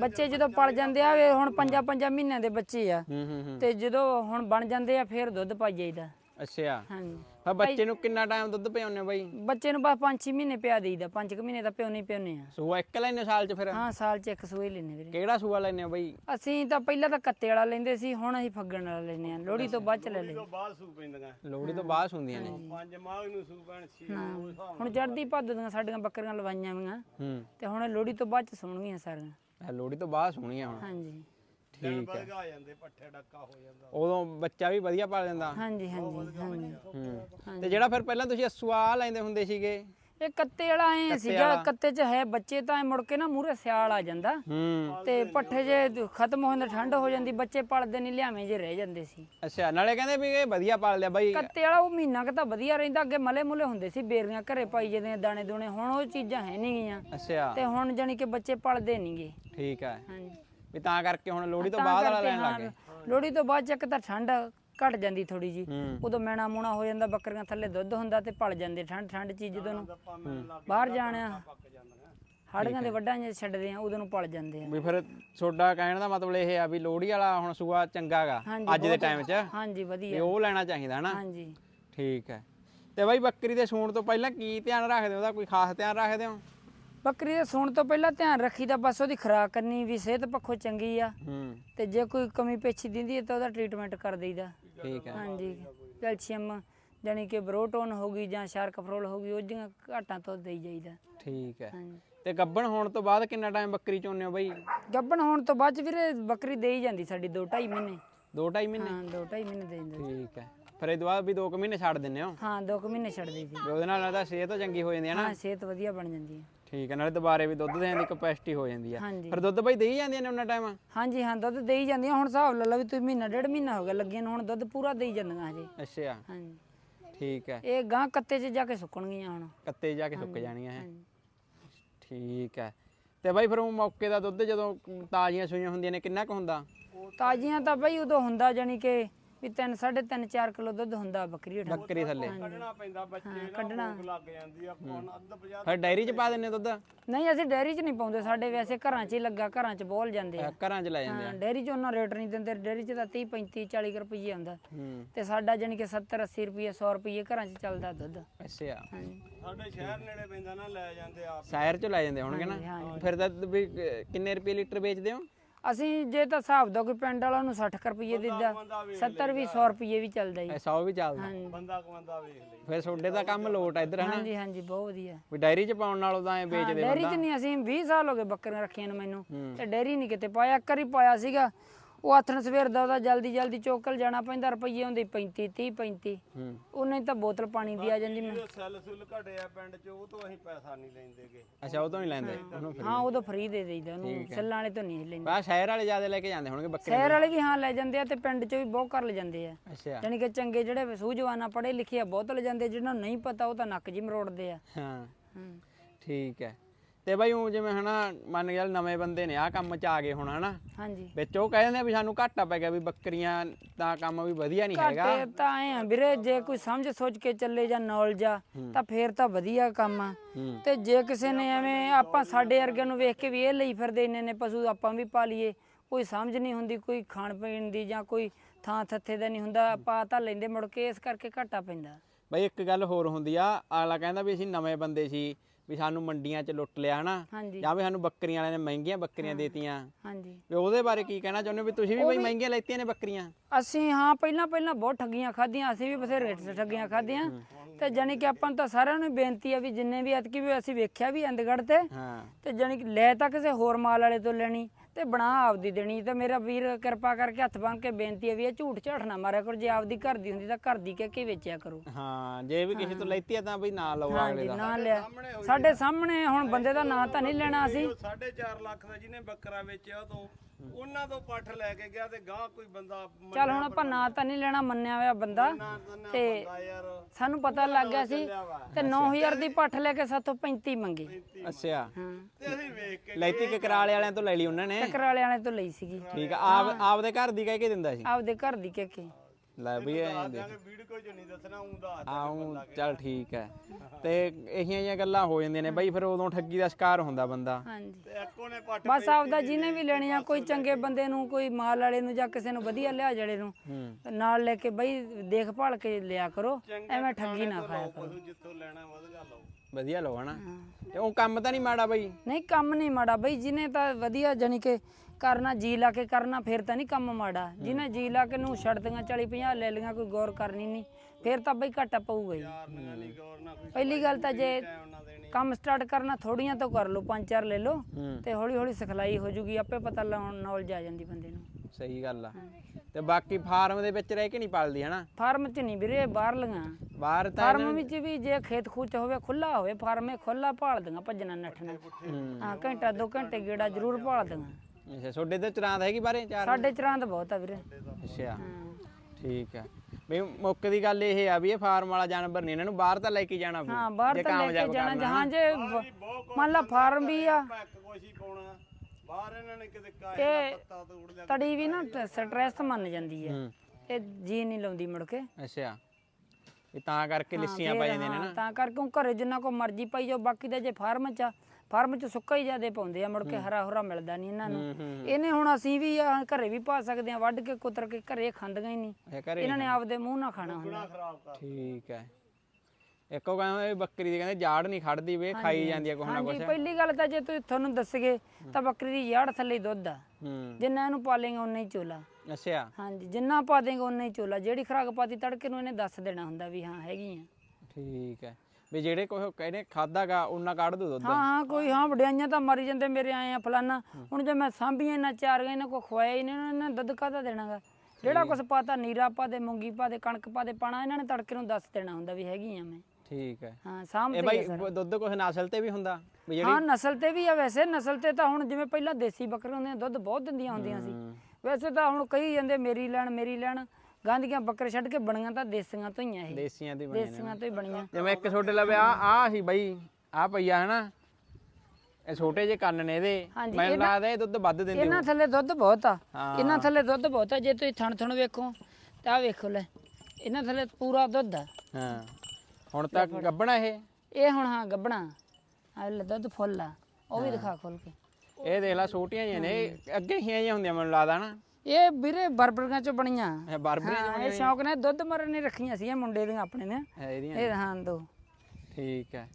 ਬੱਚੇ ਜਦੋਂ ਪਲ ਜਾਂਦੇ ਆ ਵੇ ਹੁਣ ਪੰਜਾਂ ਪੰਜਾਂ ਮਹੀਨਿਆਂ ਦੇ ਬੱਚੇ ਆ। ਹੂੰ ਹੂੰ ਹੂੰ। ਤੇ ਜਦੋਂ ਹੁਣ ਬਣ ਜਾਂਦੇ ਆ ਫਿਰ ਦੁੱਧ ਪਾਈ ਜਾਈਦਾ ਅੱਛਾ। ਹਾਂਜੀ। ਫਿਰ ਬੱਚੇ ਨੂੰ ਕਿੰਨਾ ਟਾਈਮ ਦੁੱਧ ਪਿਆਉਂਦੇ ਹੋ ਬਈ? ਬੱਚੇ ਨੂੰ ਬਸ 5-6 ਮਹੀਨੇ ਪਿਆ ਦੇਈਦਾ 5 ਮਹੀਨੇ ਤਾਂ ਪਿਉਨੇ ਪਿਉਨੇ ਆ। ਸੂਆ ਇੱਕ ਲੈਨੇ ਸਾਲ ਚ ਫਿਰ? ਹਾਂ ਸਾਲ ਚ ਇੱਕ ਸੂਏ ਲੈਨੇ ਵੀਰੇ। ਕਿਹੜਾ ਸੂਆ ਲੈਨੇ ਹੋ ਬਈ? ਅਸੀਂ ਤਾਂ ਪਹਿਲਾਂ ਤਾਂ ਕੱਤੇ ਵਾਲਾ ਲੈਂਦੇ ਸੀ ਹੁਣ ਅਸੀਂ ਫੱਗਣ ਵਾਲਾ ਲੈਨੇ ਆ ਲੋਹੜੀ ਤੋਂ ਬਾਅਦ ਚ ਲੈ ਲਈ ਤੋਂ ਬਾਅਦ ਸੂ ਪੈਂਦੀਆਂ ਲੋਹੜੀ ਤੋਂ ਬਾਅਦ ਹੁੰਦੀਆਂ ਨੇ। ਪੰਜ ਮਾਘ ਨੂੰ ਸੂ ਪੈਣ ਛੇ ਨੂੰ ਉਸ ਹਿਸਾਬ ਹੁਣ ਚੜਦੀ ਭਾਦੋ ਦੀਆਂ ਸਾਡੀਆਂ ਬੱਕਰੀਆਂ ਲਵਾਈਆਂ ਵੀਆਂ। ਹੂੰ। ਤੇ ਹੁਣ ਲੋਹੜੀ ਤੋਂ ਬਾਅਦ ਚ ਸੁਣਗੀਆਂ ਸਾਰੀਆਂ। ਇਹ ਲੋਹੜੀ ਤੋਂ ਬਾਅਦ ਸੁਣੀਆਂ ਹੁਣ। ਹਾਂਜੀ। ਠੀਕ ਹੈ। ਵਰਗਾ ਆ ਜਾਂਦੇ ਪੱਠੇ ਡੱਕਾ ਹੋ ਜਾਂਦਾ। ਉਦੋਂ ਬੱਚਾ ਵੀ ਵਧੀਆ ਪਾਲ ਜਾਂਦਾ ਹਾਂਜੀ ਹਾਂਜੀ ਹਾਂਜੀ। ਹੂੰ। ਤੇ ਜਿਹੜਾ ਫਿਰ ਪਹਿਲਾਂ ਤੁਸੀਂ ਸੂਆ ਲੈਂਦੇ ਹੁੰਦੇ ਸੀਗੇ? ਇਹ ਕੱਤੇ ਵਾਲਾ ਐ ਸੀਗਾ ਕੱਤੇ ਚ ਹੈ ਬੱਚੇ ਤਾਂ ਐਂ ਮੁੜ ਕੇ ਨਾ ਮੂਰੇ ਸਿਆਲ ਆ ਜਾਂਦਾ। ਹੂੰ। ਤੇ ਪੱਠੇ ਜੇ ਖਤਮ ਹੋ ਜਾਂਦੇ ਠੰਡ ਹੋ ਜਾਂਦੀ ਬੱਚੇ ਪਲਦੇ ਨਹੀਂ ਲਿਆਵੇਂ ਜੇ ਰਹਿ ਜਾਂਦੇ ਸੀ। ਅੱਛਾ ਨਾਲੇ ਕਹਿੰਦੇ ਵੀ ਇਹ ਵਧੀਆ ਪਾਲ ਲਿਆ ਬਾਈ ਕੱਤੇ ਵਾਲਾ ਉਹ ਮਹੀਨਾ ਕੁ ਤਾਂ ਵਧੀਆ ਰਹਿੰਦਾ ਅੱਗੇ ਮਲੇ ਮੁਲੇ ਹੁੰਦੇ ਸੀ ਬੇਰੀਆਂ ਘਰੇ ਪਾਈ ਜਾਂਦੇ ਦਾਣੇ ਦੂਣੇ ਹੁਣ ਉਹ ਚੀਜ਼ਾਂ ਹੈ ਨਹੀਂ ਗੀਆਂ ਅੱਛਾ। ਤੇ ਹੁਣ ਜਾਨੀ ਕਿ ਬੱਚੇ ਪਲਦੇ ਨਹੀਂਗੇ ਠੀਕ ਹੈ। ਹਾਂਜੀ। ਵੀ ਤਾਂ ਕਰਕੇ ਹੁਣ ਲੋਹੜੀ ਤੋਂ ਬਾਅਦ ਵਾਲਾ ਲੈਣ ਲੱਗ ਲੋਹੜੀ ਤੋਂ ਬਾਅਦ ਚ ਇੱਕ ਤਾਂ ਠੰਡ ਘਟ ਜਾਂਦੀ ਥੋੜੀ ਜੀ ਉਦੋਂ ਮੈਣਾ ਮੂਣਾ ਹੋ ਜਾਂਦਾ ਬੱਕਰੀਆਂ ਥੱਲੇ ਦੁੱਧ ਹੁੰਦਾ ਤੇ ਪਲ ਜਾਂਦੇ ਠੰਡ ਠੰਡ ਚੀਜ਼ ਜਦੋਂ ਨੂੰ। ਬਾਹਰ ਜਾਣਾ ਪੱਕ ਜਾਂਦੀਆਂ ਹਾੜੀਆਂ ਦੇ ਵੱਡਾਂ ਜੇ ਛੱਡਦੇ ਆ ਉਦੋਂ ਨੂੰ ਪਲ ਜਾਂਦੇ ਆ। ਵੀ ਫਿਰ ਤੁਹਾਡਾ ਕਹਿਣ ਦਾ ਮਤਲਬ ਇਹ ਆ ਵੀ ਲੋਹੜੀ ਵਾਲਾ ਹੁਣ ਸੂਆ ਚੰਗਾਗਾ ਅੱਜ ਦੇ ਟਾਈਮ 'ਚ। ਹਾਂਜੀ ਵੀ ਵਧੀਆ ਉਹ ਲੈਣਾ ਚਾਹੀਦਾ ਨਾ। ਹਾਂਜੀ। ਠੀਕ ਹੈ। ਤੇ ਬਾਈ ਬੱਕਰੀ ਦੇ ਸੂਣ ਤੋਂ ਪਹਿਲਾਂ ਕੀ ਧਿਆਨ ਰੱਖਦੇ ਹੋ? ਉਹਦਾ ਕੋਈ ਖਾਸ ਧਿਆਨ ਰੱਖਦੇ ਹੋ? ਬੱਕਰੀ ਦੇ ਸੂਣ ਤੋਂ ਪਹਿਲਾਂ ਧਿਆਨ ਰੱਖੀਦਾ ਬਸ ਉਹਦੀ ਖੁਰਾਕ ਕਰਨੀ ਵੀ ਸਿਹਤ ਪੱਖੋਂ ਚੰਗੀ ਆ। ਹੂੰ। ਤੇ ਜੇ ਕੋਈ ਕਮੀ ਪੇਛੀ ਦਿੰਦੀ ਹੈ ਤਾਂ ਉਹਦਾ ਟ੍ਰੀਟਮੈਂਟ ਕਰ ਦਈਦਾ। ਠੀਕ ਹੈ। ਹਾਂਜੀ। ਕੈਲਸ਼ੀਅਮ ਜਾਨੀ ਕਿ ਬਰੋਟੋਨ ਹੋ ਗਈ ਜਾਂ ਸ਼ਾਰਕਫਰੋਲ ਹੋ ਗਈ ਉਹ ਜਿਹੀਆਂ ਘਾਟਾਂ ਤੋਂ ਦੇਈ ਜਾਈਦਾ। ਠੀਕ ਹੈ। ਹਾਂਜੀ। ਤੇ ਗੱਬਣ ਹੋਣ ਤੋਂ ਬਾਅਦ ਕਿੰਨਾ ਟਾਈਮ ਬੱਕਰੀ ਚੋਂਦੇ ਹੋ ਬਾਈ? ਗੱਭਣ ਹੋਣ ਤੋਂ ਬਾਅਦ ਚ ਵੀਰੇ ਬੱਕਰੀ ਦੇਈ ਜਾਂਦੀ ਸਾਡੀ 2 2.5 ਮਹੀਨੇ। 2 2.5 ਮਹੀਨੇ? ਹਾਂ 2 2.5 ਮਹੀਨੇ ਦੇ ਦਿੰਦੇ ਠੀਕ ਹੈ। ਫਿਰ ਇਹ ਤੋਂ ਬਾਅਦ ਵੀ 2 ਮਹੀਨੇ ਛੱਡ ਦਿੰਦੇ ਹੋ? ਹਾਂ 2 ਮਹੀਨੇ ਛੱਡ ਦਈਦੀ ਵੀ ਉਹਦੇ ਨਾਲ ਤਾਂ ਸਿਹਤ ਚੰਗੀ ਹੋ ਜਾਂਦੀ ਹੈ ਨਾ? ਹਾਂ ਸਿਹਤ ਵਧੀਆ ਬਣ ਜਾਂਦੀ ਹੈ। ਠੀਕ ਹੈ ਨਾਲੇ ਦੁਬਾਰੇ ਵੀ ਦੁੱਧ ਦੇਣ ਦੀ ਕਪੈਸਿਟੀ ਹੋ ਜਾਂਦੀ ਆ। ਹਾਂਜੀ। ਫਿਰ ਦੁੱਧ ਬਈ ਦੇਈ ਜਾਂਦੀਆਂ ਨੇ ਉਹਨਾਂ ਟਾਈਮ ਹਾਂਜੀ ਹਾਂ ਦੁੱਧ ਦੇਈ ਜਾਂਦੀਆਂ ਹੁਣ ਹਿਸਾਬ ਲਾ ਲਓ ਵੀ ਤੁਸੀਂ ਮਹੀਨਾ ਡੇਢ ਮਹੀਨਾ ਹੋ ਗਿਆ ਲੱਗੀਆਂ ਨੂੰ ਹੁਣ ਦੁੱਧ ਪੂਰਾ ਦੇਈ ਜਾਂਦੀਆਂ ਹਜੇ। ਅੱਛਾ। ਹਾਂਜੀ। ਠੀਕ ਹੈ। ਇਹ ਗਾਂ ਕੱਤੇ 'ਚ ਜਾ ਕੇ ਸੁੱਕਣਗੀਆਂ ਹੁਣ। ਕੱਤੇ ਜਾ ਕੇ ਸੁੱਕ ਜਾਣੀਆਂ ਹੈ। ਹਾਂਜੀ। ਠੀਕ ਹੈ। ਤੇ ਬਾਈ ਫਿਰ ਉਹ ਮੌਕੇ ਦਾ ਦੁੱਧ ਜਦੋਂ ਤਾਜ਼ੀਆਂ ਸੂਈਆਂ ਹੁੰਦੀਆਂ ਨੇ ਕਿੰਨਾ ਕੁ ਹੁੰਦਾ? ਤਾਜ਼ੀਆਂ ਤਾਂ ਬਈ ਉਦੋਂ ਹੁੰਦਾ ਜਾਨੀ ਕਿ ਵੀ 3 3.5 4 ਕਿਲੋ ਦੁੱਧ ਹੁੰਦਾ ਬੱਕਰੀ ਹੇਠਾਂ। ਬੱਕਰੀ ਥੱਲੇ। ਕੱਢਣਾ ਪੈਂਦਾ ਬੱਚੇ ਨਾ ਕੱਢਣਾ। ਲੱਗ ਜਾਂਦੀ ਆ ਕੋਣ ਅੱਧ ਪੰਜਾਹ ਫਿਰ ਡਾਇਰੀ 'ਚ ਪਾ ਦਿੰਨੇ ਦੁੱਧ? ਨਹੀਂ ਅਸੀਂ ਡੈਰੀ 'ਚ ਨਹੀਂ ਪਾਉਂਦੇ ਸਾਡੇ ਵੈਸੇ ਘਰਾਂ 'ਚ ਹੀ ਲੱਗਾ ਘਰਾਂ 'ਚ ਬੋਲ ਜਾਂਦੇ ਆ। ਘਰਾਂ 'ਚ ਲੈ ਜਾਂਦੇ ਆ। ਡੈਰੀ 'ਚ ਉਹਨਾਂ ਰੇਟ ਨਹੀਂ ਦਿੰਦੇ ਡੈਰੀ 'ਚ ਤਾਂ 30 35 40 ਰੁਪਏ ਆਉਂਦਾ ਤੇ ਸਾਡਾ ਜਾਨੀ ਕਿ 70 80 ਰੁਪਏ 100 ਰੁਪਏ ਘਰਾਂ 'ਚ ਚੱਲਦਾ ਦੁੱਧ। ਅੱਛਾ। ਸਾਡੇ ਸ਼ਹਿਰ ਨੇੜੇ ਪੈਂਦਾ ਨਾ ਲੈ ਜਾਂਦੇ ਆਪ। ਸ਼ਹਿਰ 'ਚ ਲੈ ਜਾਂਦੇ ਹੋਣਗੇ ਨਾ? ਫਿਰ ਤਾਂ ਵੀ ਕਿੰਨੇ ਰੁਪਏ ਲੀਟਰ ਵੇਚਦੇ ਹੋ? ਅਸੀਂ ਜੇ ਤਾਂ ਹਿਸਾਬ ਦਾ ਕੋਈ ਪਿੰਡ ਵਾਲਾ ਨੂੰ 60 ਰੁਪਏ ਦਿੰਦਾ 70 ਵੀ 100 ਰੁਪਏ ਵੀ ਚੱਲਦਾ ਜੀ। 100 ਵੀ ਚੱਲਦਾ। ਹਾਂਜੀ। ਬੰਦਾ ਕਮਾਂਦਾ ਵੇਖ ਲਈ ਫਿਰ ਤੁਹਾਡੇ ਦਾ ਕੰਮ ਲੋਟ ਆ ਇੱਧਰ ਹਨਾ? ਹਾਂਜੀ ਹਾਂਜੀ ਬਹੁਤ ਵਧੀਆ। ਵੀ ਡਾਇਰੀ 'ਚ ਪਾਉਣ ਨਾਲੋਂ ਤਾਂ ਐ ਵੇਚਦੇ ਡੈਰੀ ਬੰਦਾ। 'ਚ ਨਹੀਂ ਅਸੀਂ 20 ਸਾਲ ਹੋ ਗਏ ਬੱਕਰੀਆਂ ਰੱਖੀਆਂ ਨੂੰ ਮੈਨੂੰ। ਤੇ ਡੈਰੀ ਨਹੀਂ ਕਿਤੇ ਪਾਇਆ ਇੱਕ ਵਾਰੀ ਪਾਇਆ ਸੀਗਾ। ਉਹ ਆਥਣ ਸਵੇਰ ਦਾ ਉਹਦਾ ਜਲਦੀ ਜਲਦੀ ਚੋਕਲ ਜਾਣਾ ਪੈਂਦਾ ਰੁਪਈਏ ਹੁੰਦੇ 35 30 35 ਹੂੰ। ਉਹਨੇ ਤਾਂ ਬੋਤਲ ਪਾਣੀ ਦੀ ਆ ਜਾਂਦੀ ਮੈਂ। ਸੈੱਲ ਸੁੱਲ ਘਟੇ ਆ ਪਿੰਡ ਚ ਉਹ ਤੋਂ ਅਸੀਂ ਪੈਸਾ ਨਹੀਂ ਲੈਂਦੇਗੇ ਅੱਛਾ ਉਹ ਤੋਂ ਨਹੀਂ ਲੈਂਦੇ? ਉਹਨੂੰ ਫਿਰ ਹਾਂ ਉਦੋਂ ਫ੍ਰੀ ਦੇ ਦੇਈਦਾ ਉਹਨੂੰ। ਸੱਲਾਂ ਵਾਲੇ ਤੋਂ ਨਹੀਂ ਲੈਂਦੇ। ਬਾ ਸ਼ਹਿਰ ਵਾਲੇ ਜ਼ਿਆਦਾ ਲੈ ਕੇ ਜਾਂਦੇ ਹੋਣਗੇ ਬੱਕਰੇ ਸ਼ਹਿਰ ਵਾਲੇ ਵੀ ਹਾਂ ਲੈ ਜਾਂਦੇ ਆ ਤੇ ਪਿੰਡ 'ਚ ਵੀ ਬਹੁਤ ਕਰ ਲੈ ਜਾਂਦੇ ਆ। ਅੱਛਾ। ਯਾਨੀ ਕਿ ਚੰਗੇ ਜਿਹੜੇ ਸੂਝਵਾਨਾ ਪੜ੍ਹੇ ਲਿਖੇ ਆ ਬਹੁਤ ਲੈ ਜਾਂਦੇ ਜਿਹਨਾਂ ਨੂੰ ਨਹੀਂ ਪਤਾ ਉਹ ਤਾਂ ਨੱਕ ਜੀ ਮਰੋੜਦੇ ਆ। ਹਾਂ। ਹੂੰ। ਠੀਕ ਹੈ। ਤੇ ਬਾਈ ਉਹ ਜਿਵੇਂ ਹਨਾ ਮੰਨ ਗਿਆ ਨਵੇਂ ਬੰਦੇ ਨੇ ਆ ਕੰਮ 'ਚ ਆ ਗਏ ਹੁਣ ਹਨਾ? ਹਾਂਜੀ। ਵਿੱਚ ਉਹ ਕਹਿੰਦੇ ਆ ਵੀ ਸਾਨੂੰ ਘਾਟਾ ਪੈ ਗਿਆ ਵੀ ਬੱਕਰੀਆਂ ਦਾ ਕੰਮ ਵੀ ਵਧੀਆ ਨਹੀਂ ਹੈਗਾ। ਘਾਟੇ ਤਾਂ ਐ ਆ ਵੀਰੇ ਜੇ ਕੋਈ ਸਮਝ ਸੋਚ ਕੇ ਚੱਲੇ ਜਾਂ ਨੌਲੇਜ ਆ ਤਾਂ ਫੇਰ ਤਾਂ ਵਧੀਆ ਕੰਮ ਆ। ਤੇ ਜੇ ਕਿਸੇ ਨੇ ਐਵੇਂ ਆਪਾਂ ਸਾਡੇ ਵਰਗਿਆਂ ਨੂੰ ਵੇਖ ਕੇ ਵੀ ਇਹ ਲਈ ਫਿਰਦੇ ਇੰਨੇ ਨੇ ਪਸ਼ੂ ਆਪਾਂ ਵੀ ਪਾ ਲਈਏ ਕੋਈ ਸਮਝ ਨਹੀਂ ਹੁੰਦੀ ਕੋਈ ਖਾਣ ਪੀਣ ਦੀ ਜਾਂ ਕੋਈ ਥਾਂ ਥੱਥੇ ਦਾ ਨਹੀਂ ਹੁੰਦਾ ਪਾ ਤਾਂ ਲੈਂਦੇ ਮੁੜ ਕੇ ਇਸ ਕਰਕੇ ਘਾਟਾ ਪੈਂਦਾ। ਬਈ ਇੱਕ ਗੱਲ ਹੋਰ ਹੁੰਦੀ ਆ ਆਲਾ ਕਹਿੰਦਾ ਵੀ ਅਸੀਂ ਨਵੇਂ ਬੰਦੇ ਸੀ ਵੀ ਸਾਨੂੰ ਮੰਡੀਆਂ 'ਚ ਲੁੱਟ ਲਿਆ ਹਨਾ ਹਾਂਜੀ। ਜਾਂ ਵੀ ਸਾਨੂੰ ਬੱਕਰੀਆਂ ਵਾਲਿਆਂ ਨੇ ਮਹਿੰਗੀਆਂ ਬੱਕਰੀਆਂ ਦੇਤੀਆਂ। ਹਾਂਜੀ। ਵੀ ਉਹਦੇ ਬਾਰੇ ਕੀ ਕਹਿਣਾ ਚਾਹੁੰਦੇ ਹੋ? ਵੀ ਤੁਸੀਂ ਵੀ ਬਈ ਮਹਿੰਗੀਆਂ ਲੈਤੀਆਂ ਨੇ ਬੱਕਰੀਆਂ? ਅਸੀਂ ਹਾਂ ਪਹਿਲਾਂ ਪਹਿਲਾਂ ਬਹੁਤ ਠੱਗੀਆਂ ਖਾਧੀਆਂ ਅਸੀਂ ਵੀ ਬਥੇਰੇ ਰੇਟ ਤੇ ਠੱਗੀਆਂ ਖਾਧੀਆਂ। ਤੇ ਜਾਣੀ ਕਿ ਆਪਾਂ ਨੂੰ ਤਾਂ ਸਾਰਿਆਂ ਨੂੰ ਹੀ ਬੇਨਤੀ ਆ ਵੀ ਜਿੰਨੇ ਵੀ ਐਤਕੀ ਵੀ ਅਸੀਂ ਵੇਖਿਆ ਵੀ ਅੰਦਗੜ ਤੇ ਹਾਂ। ਤੇ ਜਾਣੀ ਕਿ ਲੈ ਤਾਂ ਕਿਸੇ ਹੋਰ ਮਾਲ ਵਾਲੇ ਤੋਂ ਲੈਣੀ। ਤੇ ਬਣਾ ਆਪਦੀ ਦੇਣੀ ਤੇ ਮੇਰਾ ਵੀਰ ਕਿਰਪਾ ਕਰਕੇ ਹੱਥ ਬੰਨ ਕੇ ਬੇਨਤੀ ਹੈ ਵੀ ਇਹ ਝੂਠ ਝਾਠ ਨਾ ਮਾਰਿਆ ਕਰੋ ਜੇ ਆਪਦੀ ਘਰ ਦੀ ਹੁੰਦੀ ਤਾਂ ਘਰ ਦੀ ਕਹਿ ਕੇ ਵੇਚਿਆ ਕਰੋ। ਹਾਂ ਜੇ ਵੀ ਕਿਸੇ ਤੋਂ ਲੈਤੀ ਆ ਤਾਂ ਬਈ ਨਾ ਲਓ ਅਗਲੇ ਹਾਂਜੀ ਦਾ। ਨਾ ਲਿਆ। ਸਾਡੇ ਸਾਹਮਣੇ ਹੁਣ ਬੰਦੇ ਦਾ ਨਾਂ ਤਾਂ ਨਹੀਂ ਲੈਣਾ ਅਸੀਂ। 4.5 ਲੱਖ ਦਾ ਜਿਹਨੇ ਬੱਕਰਾ ਵੇਚਿਆ ਉਹ ਤੋਂ ਉਹਨਾਂ ਤੋਂ ਪੱਠ ਲੈ ਕੇ ਗਿਆ ਤੇ ਗਾਂ ਕੋਈ ਬੰਦਾ ਚੱਲ ਹੁਣ ਆਪਾਂ ਨਾਂ ਤਾਂ ਨਹੀਂ ਲੈਣਾ ਮੰਨਿਆ ਹੋਇਆ ਬੰਦਾ। ਤੇ ਸਾਨੂੰ ਪਤਾ ਲੱਗ ਗਿਆ ਸੀ ਤੇ 9000 ਦੀ ਪੱਠ ਲੈ ਕੇ ਸਾਥੋਂ 35 ਮੰਗੀ। ਅੱਛਾ। ਹਾਂ। ਤੇ ਅਸੀਂ ਵੇਖ ਕੇ ਲੈਤੀ ਕਕਰਾਲੇ ਵਾਲਿਆਂ ਤੋਂ ਲੈ ਲਈ ਉਹਨਾਂ ਨੇ? ਟਕਰਾਲੇ ਵਾਲੇ ਤੋਂ ਲਈ ਸੀਗੀ। ਠੀਕ ਆ। ਆਪ ਆਪਦੇ ਘਰ ਦੀ ਕਹਿ ਕੇ ਦਿੰਦਾ ਸੀ? ਆਪਦੇ ਘਰ ਦੀ ਕਹਿ ਕੇ। ਲੈ ਵੀ ਦੇਖ। ਵੀਡੀਓ ਚ ਨਹੀਂ ਦੱਸਣਾ ਹੁੰਦਾ ਆਉਂ ਚੱਲ ਠੀਕ ਹੈ। ਤੇ ਇਹੀਆਂ ਜਿਹੀਆਂ ਗੱਲਾਂ ਹੋ ਜਾਂਦੀਆਂ ਨੇ ਬਈ ਫਿਰ ਉਦੋਂ ਠੱਗੀ ਦਾ ਸ਼ਿਕਾਰ ਹੁੰਦਾ ਬੰਦਾ। ਹਾਂਜੀ। ਤੇ ਇੱਕੋ ਨੇ ਪੱਠ ਬਸ ਆਪਦਾ ਜਿਹਨੇ ਵੀ ਲੈਣੀ ਆ ਕੋਈ ਚੰਗੇ ਬੰਦੇ ਨੂੰ ਕੋਈ ਮਾਲ ਵਾਲੇ ਨੂੰ ਜਾਂ ਕਿਸੇ ਨੂੰ ਵਧੀਆ ਲਿਆ ਜੜੇ ਨੂੰ ਹੂੰ। ਨਾਲ ਲੈ ਕੇ ਬਈ ਦੇਖਭਾਲ ਕੇ ਲਿਆ ਕਰੋ ਐਵੇਂ ਠੱਗੀ ਨਾ ਖਾਇਆ ਕਰੋ। ਜਿੱਥੋਂ ਲੈਣਾ ਵਧੀਆ ਲੋ ਹਨਾ। ਤੇ ਉਹ ਕੰਮ ਤਾਂ ਨਹੀਂ ਮਾੜਾ ਬਈ। ਨਹੀਂ ਕੰਮ ਨਹੀਂ ਮਾੜਾ ਬਈ ਜਿਹਨੇ ਤਾਂ ਵਧੀਆ ਜਾਨੀ ਕਿ ਕਰਨਾ ਜੀ ਲਾ ਕੇ ਕਰਨਾ ਫਿਰ ਤਾਂ ਨਹੀਂ ਕੰਮ ਮਾੜਾ। ਜਿਹਨੇ ਜੀ ਲਾ ਕੇ ਨੂੰ ਛੱਡਦੀਆਂ 40 50 ਲੈ ਲੀਆਂ ਕੋਈ ਗੌਰ ਕਰਨੀ ਨਹੀਂ ਫਿਰ ਤਾਂ ਬਈ ਘਾਟਾ ਪਊਗਾ ਹੀ ਚਾਰ ਦਿਨਾਂ ਲਈ ਗੌਰ ਨਾ ਕੋਈ ਪਹਿਲੀ ਗੱਲ ਤਾਂ ਜੇ ਕੰਮ ਸਟਾਰਟ ਕਰਨਾ ਥੋੜੀਆਂ ਤੋਂ ਕਰ ਲਓ ਪੰਜ ਚਾਰ ਲੈ ਲਓ ਤੇ ਹੌਲੀ ਹੌਲੀ ਸਿਖਲਾਈ ਹੋ ਜੂਗੀ ਆਪੇ ਪਤਾ ਲਾਉਣ ਨੌਲੇਜ ਆ ਜਾਂਦੀ ਬੰਦੇ ਨੂੰ। ਸਹੀ ਗੱਲ ਆ। ਤੇ ਬਾਕੀ ਫਾਰਮ ਦੇ ਵਿੱਚ ਰਹਿ ਕੇ ਨਹੀਂ ਪਾਲਦੀ ਹਨਾ? ਫਾਰਮ 'ਚ ਨਹੀਂ ਵੀਰੇ ਬਾਹਰ ਲੀਆਂ ਬਾਹਰ ਤਾਂ ਫਾਰਮ ਵਿੱਚ ਵੀ ਜੇ ਖੇਤ ਖੂਚ ਹੋਵੇ ਖੁੱਲਾ ਹੋਵੇ ਫਾਰਮੇ ਖੁੱਲਾ ਭਾਲ ਦੀਆਂ ਭੱਜਣਾ ਨੱਠਣਾ। ਹੂੰ। ਘੰਟਾ ਦੋ ਘੰਟੇ ਗੇੜਾ ਜ਼ਰੂਰ ਭਾਲ ਦੀਆਂ ਅੱਛਾ ਛੋਡੇ ਤੇ ਚਰਾਂਦ ਹੈਗੀ ਬਾਰੇ ਚਾਰ? ਸਾਡੇ ਚਰਾਂ ਤਾਂ ਬਹੁਤ ਆ ਵੀਰੇ। ਅੱਛਾ ਠੀਕ ਹੈ ਬਈ ਮੁੱਕ ਦੀ ਗੱਲ ਇਹ ਆ ਵੀ ਇਹ ਫਾਰਮ ਵਾਲਾ ਜਾਨਵਰ ਨਹੀਂ ਇਹਨਾਂ ਨੂੰ ਬਾਹਰ ਤਾਂ ਲੈ ਕੇ ਜਾਣਾ ਪਊ ਹਾਂ ਬਾਹਰ ਤਾਂ ਲੈ ਕੇ ਜਾਣਾ ਜਹਾਂ ਜੇ ਮੰਨ ਲਾ ਫਾਰਮ ਵੀ ਆ। ਪੈਕ ਕੋਸ਼ੀ ਪਾਉਣਾ। ਬਾਹਰ ਇਹਨਾਂ ਨੇ ਕਿਤੇ ਕਾਹੇ ਤੇ ਦਾ ਪੱਤਾ ਤੋੜ ਲਿਆ ਤੜੀ ਵੀ ਨਾ ਸਟ੍ਰੈਸ ਮੰਨ ਜਾਂਦੀ ਹੈ। ਹੂੰ। ਇਹ ਜੀ ਨਹੀਂ ਲਾਉਂਦੀ ਮੁੜ ਕੇ। ਅੱਛਾ। ਇਹ ਤਾਂ ਕਰਕੇ ਲਿੱਸੀਆਂ ਪੈ ਜਾਂਦੀਆਂ ਨੇ ਨਾ। ਤਾਂ ਕਰਕੇ ਉਹ ਘਰੇ ਜਿੰਨਾ ਕੋ ਮਰਜ਼ੀ ਪਾਈ ਜਾਓ ਬਾਕੀ ਦਾ ਜੇ ਫਾਰਮ ਚ ਆ, ਫਾਰਮ ਚ ਸੁੱਕਾ ਹੀ ਜਿਆਦੇ ਪਾਉਂਦੇ ਆ ਮੁੜ ਕੇ ਹਰਾ ਹਰਾ ਮਿਲਦਾ ਨਹੀਂ ਇਹਨਾਂ ਨੂੰ। ਇਹਨੇ ਹੁਣ ਅਸੀਂ ਵੀ ਘਰੇ ਵੀ ਪਾ ਸਕਦੇ ਆ ਵੱਢ ਕੇ ਕੁਤਰ ਕੇ ਘਰੇ ਖਾਂਦੀਆਂ ਹੀ ਨਹੀਂ। ਘਰੇ ਇਹਨਾਂ ਨੇ ਆਪਦੇ ਮੂੰਹ ਨਾਲ ਖਾਣਾ ਹੁੰਦਾ। ਖਰਾਬ ਕਰ ਠੀਕ ਹੈ। ਇੱਕੋ ਕਹਿੰਦਾ ਇਹ ਬੱਕਰੀ ਦੀ ਕਹਿੰਦੇ ਜਾੜ ਨਹੀਂ ਖੜਦੀ ਵੇ ਖਾਈ ਜਾਂਦੀ ਹੈ ਕੁਛ ਨਾ ਹਾਂਜੀ ਕੁਛ। ਪਹਿਲੀ ਗੱਲ ਤਾਂ ਜੇ ਤੁਸੀਂ ਤੁਹਾਨੂੰ ਦੱਸਗੇ ਤਾਂ ਬੱਕਰੀ ਦੀ ਯਾੜ ਥੱਲੇ ਹੀ ਦੁੱਧ ਆ। ਹੂੰ। ਜਿੰਨਾ ਇਹਨੂੰ ਪਾਲੇਗਾ ਉਨਾ ਹੀ ਚੋਲਾ। ਅੱਛਾ। ਹਾਂਜੀ ਜਿੰਨਾ ਪਾ ਦੇਗਾ ਉਨਾ ਹੀ ਚੋਲਾ। ਜਿਹੜੀ ਖਰਾਕ ਪਾਤੀ ਤੜਕੇ ਨੂੰ ਇਹਨੇ ਦੱਸ ਦੇਣਾ ਹੁੰਦਾ ਵੀ ਹਾਂ ਹੈਗੀ ਆ ਠੀਕ ਹੈ। ਵੀ ਜਿਹੜੇ ਕੋਈ ਕਹਿੰਦੇ ਖਾਦਾਗਾ ਉਹਨਾਂ ਕੱਢ ਦੂ ਦੁੱਧ। ਹਾਂ ਹਾਂ ਕੋਈ ਹਾਂ ਵਡਿਆਈਆਂ ਤਾਂ ਮਰੀ ਜਾਂਦੇ ਮੇਰੇ ਆਏ ਆ ਫਲਾਨਾ। ਹੁਣ ਜੇ ਮੈਂ ਸਾਂਭੀਆਂ ਇਹਨਾਂ ਚਾਰ ਗਏ ਇਹਨਾਂ ਕੋ ਖਵਾਇਆ ਹੀ ਨਹੀਂ ਇਹਨਾਂ ਨੇ ਦੁੱਧ ਕਾਹਦਾ ਦੇਣਾਗਾ ਜਿਹੜਾ ਕੁਝ ਪਾਤਾ ਨੀਰਾ ਪਾ ਦੇ ਮੂੰਗੀ ਪਾ ਦੇ ਕਣਕ ਪਾ ਦੇ ਪਾਣਾ ਇਹਨਾਂ ਨੇ ਤੜਕੇ ਨੂੰ ਦੱਸ ਦੇਣਾ ਹੁੰਦਾ ਵੀ ਹੈਗੀ ਆ ਮੈਂ। ਠੀਕ ਹੈ। ਹਾਂ ਇਹ ਬਾਈ ਦੁੱਧ ਕੁਛ ਨਸਲ ਤੇ ਵੀ ਹੁੰਦਾ? ਵੀ ਜਿਹੜੀ ਹਾਂ ਨਸਲ ਤੇ ਵੀ ਆ ਵੈਸੇ। ਨਸਲ ਤੇ ਤਾਂ ਹੁਣ ਜਿਵੇਂ ਪਹਿਲਾਂ ਦੇਸੀ ਬੱਕਰੀਆਂ ਹੁੰਦੀਆਂ ਦੁੱਧ ਬਹੁਤ ਦਿੰਦੀਆਂ ਹੁੰਦੀਆਂ ਸੀ। ਵੈਸੇ ਤਾਂ ਹੁਣ ਕਈ ਜਾਂਦੇ ਮੇਰੀ ਲੈਣ ਮੇਰੀ ਲੈਣ। ਗਾਂਧੀਆਂ ਬੱਕਰੇ ਛੱਡ ਕੇ ਬਣੀਆਂ ਤਾਂ ਦੇਸੀਆਂ ਤੋਂ ਹੀ ਆ ਇਹ। ਦੇਸੀਆਂ ਦੀ ਬਣੀ ਦੇਸੀਆਂ ਤੋਂ ਹੀ ਬਣੀਆਂ। ਜਿਵੇਂ ਇੱਕ ਛੋਟੇ ਲਵੇ ਆ ਆ ਸੀ ਬਾਈ ਆ ਪਈਆ ਹਨਾ। ਇਹ ਛੋਟੇ ਜੇ ਕੰਨ ਨੇ ਇਹਦੇ। ਹਾਂਜੀ, ਮੈਨੂੰ ਲੱਗਦਾ ਇਹ ਦੁੱਧ ਵੱਧ ਦਿੰਦੇ ਇਹਨਾਂ ਥੱਲੇ ਦੁੱਧ ਬਹੁਤ ਆ। ਹਾਂ। ਇਹਨਾਂ ਥੱਲੇ ਦੁੱਧ ਬਹੁਤ ਆ। ਜੇ ਤੁਸੀਂ ਥਣ ਥਣ ਵੇਖੋ ਤਾਂ ਆਹ ਵੇਖੋ ਲੈ। ਇਹਨਾਂ ਥੱਲੇ ਪੂਰਾ ਦੁੱਧ ਆ। ਹਾਂ। ਹੁਣ ਤੱਕ ਗੱਬਣਾ ਇਹ। ਇਹ ਹੁਣ ਹਾਂ ਗੱਬਣਾ। ਆ ਲੈ ਦੁੱਧ ਫੁੱਲ ਆ। ਉਹ ਵੀ ਦਿਖਾ ਖੋਲ ਕੇ। ਇਹ ਦੇਖ ਲੈ ਛੋਟੀਆਂ ਜਿਹੀਆਂ ਨੇ ਇਹ ਅੱਗੇ ਹੀ ਜਿਹੀਆਂ ਹੁੰਦੀਆਂ ਮੈਨੂੰ ਲੱਗਦਾ ਨਾ। ਇਹ ਵੀਰੇ ਬਰਬਰੀਆਂ ਚੋਂ ਬਣੀਆਂ। ਇਹ ਬਾਰਬਰੀਆਂ ਹਾਂ ਇਹ ਸ਼ੌਕ ਨੇ ਦੁੱਧ ਮਰਨ ਨੇ ਰੱਖੀਆਂ ਸੀ ਇਹ ਮੁੰਡੇ ਦੀਆਂ ਆਪਣੇ ਨੇ। ਇਹਦੀਆਂ ਇਹ ਹਾਂ ਦੋ। ਠੀਕ ਹੈ।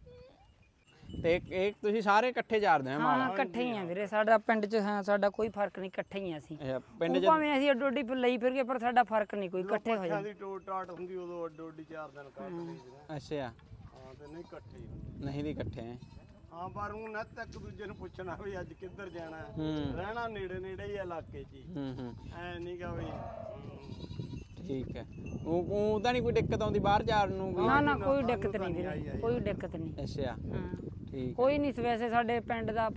ਤੇ ਇੱਕ- ਇਹ ਤੁਸੀਂ ਸਾਰੇ ਇਕੱਠੇ ਚਾਰਦੇ ਹੋ ਮਾਲ? ਹਾਂ ਇਕੱਠੇ ਹੀ ਆ ਵੀਰੇ। ਸਾਡਾ ਪਿੰਡ 'ਚ ਹਾਂ ਸਾਡਾ ਕੋਈ ਫ਼ਰਕ ਨਹੀਂ ਇਕੱਠੇ ਹੀ ਆ ਅਸੀਂ। ਅੱਛਾ, ਪਿੰਡ ਉਹ ਭਾਵੇਂ ਅਸੀਂ ਅੱਡੋ ਅੱਡੀ ਲਈ ਫਿਰ ਗਏ ਪਰ ਸਾਡਾ ਫ਼ਰਕ ਨਹੀਂ ਕੋਈ ਇਕੱਠੇ ਹੋ ਜਾਂਦੇ। ਦੀ ਟੋਟ ਟਾਟ ਹੁੰਦੀ ਉਦੋਂ ਅੱਡੋ ਅੱਡੀ ਚਾਰ ਦਿਨ ਕੱਟ ਲਈਦੇ ਅੱਛਾ। ਹਾਂ ਤੇ ਨਹੀਂ ਇਕੱਠੇ ਹੁੰਦੇ। ਨਹੀਂ ਦੀ ਇਕੱਠੇ ਹੈ ਹਾਂ ਪਰ ਉਹ ਨੱਤ ਇੱਕ ਦੂਜੇ ਨੂੰ ਪੁੱਛਣਾ ਵੀ ਅੱਜ ਕਿੱਧਰ ਜਾਣਾ ਹੈ। ਹੂੰ। ਰਹਿਣਾ ਨੇੜੇ ਨੇੜੇ ਹੀ ਇਲਾਕੇ 'ਚ ਹੀ। ਹੂੰ ਹੂੰ। ਐ ਨਹੀਂ ਗਾ ਵੀ ਹਮ, ਠੀਕ ਹੈ। ਉਹ ਉਹ ਤਾਂ ਨਹੀਂ ਕੋਈ ਦਿੱਕਤ ਆਉਂਦੀ ਬਾਹਰ ਜਾਣ ਨੂੰ ਨਾ ਨਾ ਕੋਈ ਦਿੱਕਤ ਨਹੀਂ ਵੀਰੇ ਕੋਈ ਦਿੱਕਤ ਨਹੀਂ। ਅੱਛਾ। ਹਾਂ। ਠੀਕ ਕੋਈ ਨਹੀਂ ਵੈਸੇ ਸਾਡੇ ਪਿੰਡ ਦਾ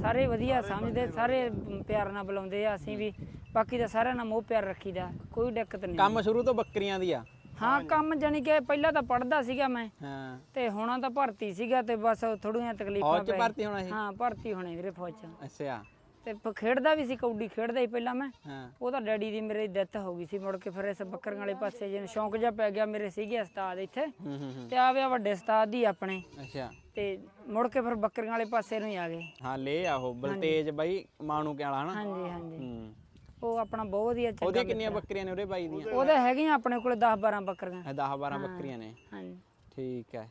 ਸਾਰੇ ਵਧੀਆ ਸਮਝਦੇ ਸਾਰੇ ਪਿਆਰ ਨਾਲ ਬੁਲਾਉਂਦੇ ਆ ਅਸੀਂ ਵੀ। ਬਾਕੀ ਤਾਂ ਸਾਰਿਆਂ ਨਾਲ ਮੋਹ ਪਿਆਰ ਰੱਖੀਦਾ ਕੋਈ ਦਿੱਕਤ ਨਹੀਂ। ਕੰਮ ਸ਼ੁਰੂ ਤੋਂ ਬੱਕਰੀਆਂ ਦੀ ਆ? ਹਾਂ ਕੰਮ ਜਾਨੀ ਕਿ ਪਹਿਲਾਂ ਤਾਂ ਪੜਦਾ ਸੀਗਾ ਮੈਂ। ਹਾਂ। ਤੇ ਹੁਣਾਂ ਤਾਂ ਭਰਤੀ ਸੀਗਾ ਤੇ ਬਸ ਥੋੜੀਆਂ ਤਕਲੀਫਾਂ ਪੈ ਭਰਤੀ ਹੋਣਾ ਇਹ ਹਾਂ ਭਰਤੀ ਹੋਣੇ ਵੀਰੇ ਫੌਜ ਚ। ਅੱਛਾ। ਤੇ ਪ- ਖੇਡਦਾ ਵੀ ਸੀ ਕਬੱਡੀ ਖੇਡਦਾ ਸੀ ਪਹਿਲਾਂ ਮੈਂ। ਹਾਂ। ਉਹਦਾ ਡੈਡੀ ਦੀ ਮੇਰੇ ਡੈਥ ਹੋ ਗਈ ਸੀ ਮੁੜ ਕੇ ਫਿਰ ਇਸ ਬੱਕਰੀਆਂ ਵਾਲੇ ਪਾਸੇ ਜਿਹਨੂੰ ਸ਼ੌਂਕ ਜਿਹਾ ਪੈ ਗਿਆ ਮੇਰੇ ਸੀਗੇ ਉਸਤਾਦ ਇੱਥੇ। ਹੂੰ ਹੂੰ ਹੂੰ। ਤੇ ਆਵਿਆ ਵੱਡੇ ਉਸਤਾਦ ਹੀ ਆਪਣੇ। ਅੱਛਾ। ਤੇ ਮੁੜ ਕੇ ਫਿਰ ਬੱਕਰੀਆਂ ਵਾਲੇ ਪਾਸੇ ਨੂੰ ਹੀ ਆ ਗਏ। ਹਾਂ ਲੈ ਆ ਉਹ ਬਲਤੇਜ ਬਾਈ ਮਾਣੂ ਕੇ ਵਾਲਾ ਹਨਾ? ਹਾਂਜੀ ਹਾਂਜੀ। ਹੂੰ। ਉਹ ਆਪਣਾ ਬਹੁਤ ਵਧੀਆ ਉਹਦੀਆਂ ਕਿੰਨੀਆਂ ਬੱਕਰੀਆਂ ਨੇ ਉਹਦੇ ਬਾਈ ਦੀਆਂ? ਉਹਦੇ ਹੈਗੀਆਂ ਆਪਣੇ ਕੋਲੇ 10 12 ਬੱਕਰੀਆਂ। ਇਹ 10 12 ਬੱਕਰੀਆਂ ਨੇ। ਹਾਂਜੀ। ਠੀਕ ਹੈ।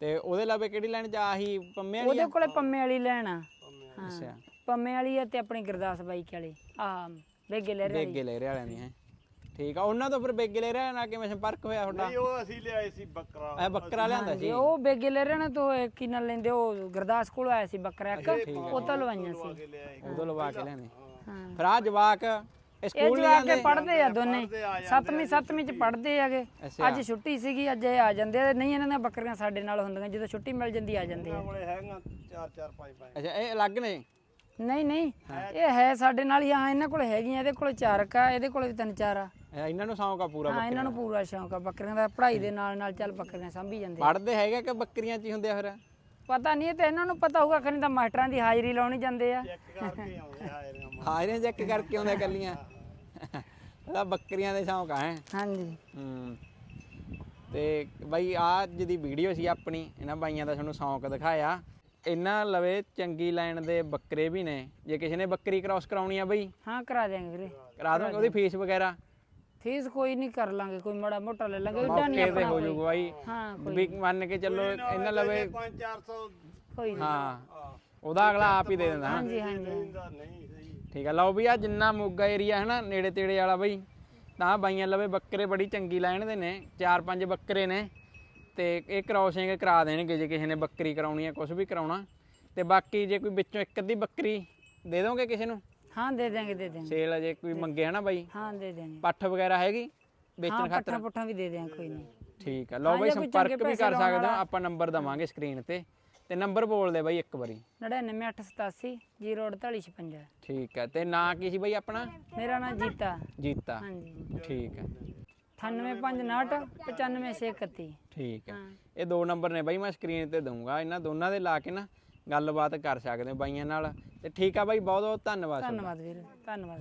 ਤੇ ਉਹਦੇ ਲਾਵੇ ਕਿਹੜੀ ਲੈਣ ਚ ਆਹੀ ਪੰਮੇ ਵਾਲੀ ਉਹਦੇ ਕੋਲੇ ਪੰਮੇ ਵਾਲੀ ਲੈਣਾ ਹਾਂ ਅੱਛਾ। ਪੰਮੇ ਵਾਲੀ ਆ ਤੇ ਆਪਣੀ ਗੁਰਦਾਸ ਬਾਈਕ ਵਾਲੀ। ਆ ਬੇਗੇ ਲੈ ਰਹੀ ਬੇਗੇ ਲੈ ਰਹੇ ਵਾਲਿਆਂ ਦੀ ਹੈ। ਠੀਕ ਆ ਉਹਨਾਂ ਤੋਂ ਫਿਰ ਬੇਗੇ ਲੈ ਰਿਹਾ ਨਾ ਕਿਵੇਂ ਸੰਪਰਕ ਹੋਇਆ ਤੁਹਾਡਾ? ਨਹੀਂ ਉਹ ਅਸੀਂ ਲਿਆਏ ਸੀ ਬੱਕਰਾ। ਇਹ ਬੱਕਰਾ ਲਿਆਂਦਾ ਸੀ? ਉਹ ਬੇਗੇ ਲੈ ਰਹੇ ਨੇ ਤੋਂ ਕੀ ਨਾਲ ਲੈਂਦੇ ਉਹ ਗੁਰਦਾਸ ਕੋਲ ਆਇਆ ਸੀ ਬੱਕਰਾ ਇੱਕ। ਉਹ ਤੋਂ ਲਵਾਈਆਂ ਸੀ। ਲਿਆਏ ਉਦੋਂ ਲਵਾ ਕੇ ਹਾਂ। ਫਿਰ ਆ ਜਵਾਕ ਸਕੂਲ ਜਵਾ ਕੇ ਜਾਂਦੇ? ਪੜ੍ਹਦੇ ਆ ਦੋਨੇ। ਸੱਤਵੀਂ ਸੱਤਵੀਂ ਚ ਪੜ੍ਹਦੇ ਆਗੇ ਅੱਜ ਛੁੱਟੀ ਸੀਗੀ ਅੱਜ ਇਹ ਆ ਜਾਂਦੇ ਆ। ਨਹੀਂ ਇਹਨਾਂ ਦੀਆਂ ਬੱਕਰੀਆਂ ਸਾਡੇ ਨਾਲ ਹੁੰਦੀਆਂ। ਜਦੋਂ ਛੁੱਟੀ ਮਿਲ ਜਾਂਦੀ ਆ ਜਾਂਦੇ ਆ। ਉਹਨਾਂ ਕੋਲੇ ਹੈਗਾ ਚਾਰ ਚਾਰ ਪੰਜ ਪੰਜ। ਅੱਛਾ ਇਹ ਅਲੱਗ ਨੇ? ਨਹੀਂ ਨਹੀਂ। ਇਹ ਹੈ ਸਾਡੇ ਨਾਲ ਹੀ ਹਾਂ ਇਹਨਾਂ ਕੋਲ ਹੈਗੀਆਂ ਇਹਦੇ ਕੋਲ ਚਾਰ ਕਾ ਇਹਦੇ ਕੋਲ ਵੀ ਤਿੰਨ ਚਾਰ ਆ। ਇਹ ਇਹਨਾਂ ਨੂੰ ਸੌਂਕ ਆ ਪੂਰਾ ਹਾਂ ਇਹਨਾਂ ਨੂੰ ਪੂਰਾ ਸ਼ੌਂਕ ਆ ਬੱਕਰੀਆਂ ਦਾ ਪੜ੍ਹਾਈ ਦੇ ਨਾਲ ਨਾਲ ਚੱਲ ਬੱਕਰੀਆਂ ਸੰਭੀ ਜਾਂਦੇ ਆ। ਪੜਦੇ ਹੈਗੇ ਕਿ ਬੱਕਰੀਆਂ ਚ ਹੀ ਹੁੰਦੇ ਆ ਫਿਰ? ਪਤਾ ਨਹੀਂ ਇਹ ਤੇ ਇਹਨਾਂ ਨੂੰ ਪਤਾ ਹੋਊਗਾ ਖਣੀ ਤਾਂ ਮਾਸਟਰਾਂ ਦੀ ਹਾਜ਼ਰੀ ਲਾਉਣੀ ਜਾਂਦੇ ਆ। ਚੈੱਕ ਕਰਕੇ ਆਉਂਦੇ ਆ ਇਹਨਾਂ ਮਾ ਹਾਜ਼ਰੀਆਂ ਚੈੱਕ ਕਰਕੇ ਆਉਂਦੇ ਕੱਲੀਆਂ ਇਹਦਾ ਬੱਕਰੀਆਂ ਦੇ ਸ਼ੌਂਕ ਆ ਹੈ। ਹਾਂਜੀ। ਹੂੰ। ਤੇ ਬਾਈ ਆ ਅੱਜ ਦੀ ਵੀਡੀਓ ਸੀ ਆਪਣੀ ਇਹਨਾਂ ਬਾਈਆਂ ਦਾ ਤੁਹਾਨੂੰ ਸ਼ੌਂਕ ਦਿਖਾਇਆ। ਇਹਨਾਂ ਲਵੇ ਚੰਗੀ ਲਾਈਨ ਦੇ ਬੱਕਰੇ ਵੀ ਨੇ। ਜੇ ਕਿਸੇ ਨੇ ਬੱਕਰੀ ਕ੍ਰਾਸ ਕਰਾਉਣੀ ਆ ਬਈ ਹਾਂ ਕਰਾ ਦਿਆਂਗੇ ਵੀਰੇ। ਕਰਾ ਦੋਗੇ ਉਹਦੀ ਫੀਸ ਵਗੈਰਾ? ਫੀਸ ਕੋਈ ਨਹੀਂ ਕਰ ਲਾਂਗੇ ਕੋਈ ਮੜਾ ਮੋਟਾ ਲੈ ਲਾਂਗੇ ਏਡਾ ਨਹੀਂ ਮੌਕੇ ਤੇ ਆਪਣਾ ਹੋ ਜਾਊਗਾ ਬਾਈ। ਹਾਂ ਵੀ ਮੰਨ ਕੇ ਚੱਲੋ ਇਹਨਾਂ ਲਵੇ 5-400 ਕੋਈ ਨਹੀਂ। ਹਾਂ। ਉਹਦਾ ਅਗਲਾ ਆਪ ਹੀ ਦੇ ਦਿੰਦਾ ਹਨਾ ਹਾਂਜੀ ਹਾਂਜੀ ਦਾ ਨਹੀਂ ਸਹੀ। ਠੀਕ ਆ ਲਓ ਵੀ ਆ ਜਿੰਨਾ ਮੋਗਾ ਏਰੀਆ ਹੈ ਨਾ ਨੇੜੇ ਤੇੜੇ ਵਾਲਾ ਬਈ ਤਾਂ ਬਾਈਆਂ ਲਵੇ ਬੱਕਰੇ ਬੜੀ ਚੰਗੀ ਲਾਈਨ ਦੇ ਨੇ ਚਾਰ ਪੰਜ ਬੱਕਰੇ ਨੇ। ਤੇ ਇਹ ਕ੍ਰਾਸਿੰਗ ਕਰਾ ਦੇਣਗੇ ਜੇ ਕਿਸੇ ਨੇ ਬੱਕਰੀ ਕਰਾਉਣੀ ਹੈ ਕੁਝ ਵੀ ਕਰਾਉਣਾ। ਤੇ ਬਾਕੀ ਜੇ ਕੋਈ ਵਿੱਚੋਂ ਇੱਕ ਅੱਧੀ ਬੱਕਰੀ ਦੇ ਦੋਗੇ ਕਿਸੇ ਨੂੰ? ਹਾਂ ਦੇ ਦਿਆਂਗੇ ਦੇ ਦਿਆਂਗੇ। ਸੇਲ ਜੇ ਕੋਈ ਮੰਗੇ ਹਨਾ ਬਾਈ? ਹਾਂ ਦੇ ਦਿਆਂਗੇ। ਪੱਠ ਵਗੈਰਾ ਹੈਗੀ? ਵੇਚਣ ਪੱਠਾ ਖਾਤਰ? ਪੁੱਠਾ ਵੀ ਦੇ ਦਿਆਂਗੇ ਕੋਈ ਨਹੀਂ। ਠੀਕ ਆ। ਲਓ ਬਾਈ ਸੰਪਰਕ ਵੀ ਕਰ ਸਕਦੇ ਆਪਾਂ ਨੰਬਰ ਦਵਾਂਗੇ ਸਕਰੀਨ ਤੇ। ਤੇ ਨੰਬਰ ਬੋਲ ਦੇ ਬਾਈ ਇੱਕ ਵਾਰੀ। 99887 04856 ਠੀਕ ਹੈ ਤੇ ਨਾਂ ਕੀ ਸੀ ਬਾਈ ਆਪਣਾ? ਮੇਰਾ ਨਾਮ ਜੀਤਾ। ਜੀਤਾ। ਹਾਂਜੀ। ਠੀਕ ਹੈ 98559 95631 ਠੀਕ ਹੈ। ਇਹ ਦੋ ਨੰਬਰ ਨੇ ਬਾਈ ਮੈਂ ਸਕਰੀਨ ਤੇ ਦਊਂਗਾ। ਇਹਨਾਂ ਦੋਨਾਂ ਦੇ ਲਾ ਕੇ ਨਾ ਗੱਲਬਾਤ ਕਰ ਸਕਦੇ ਹੋ ਬਾਈਆਂ ਨਾਲ। ਤੇ ਠੀਕ ਆ ਬਾਈ ਬਹੁਤ ਬਹੁਤ ਧੰਨਵਾਦ। ਧੰਨਵਾਦ ਵੀਰ ਧੰਨਵਾਦ।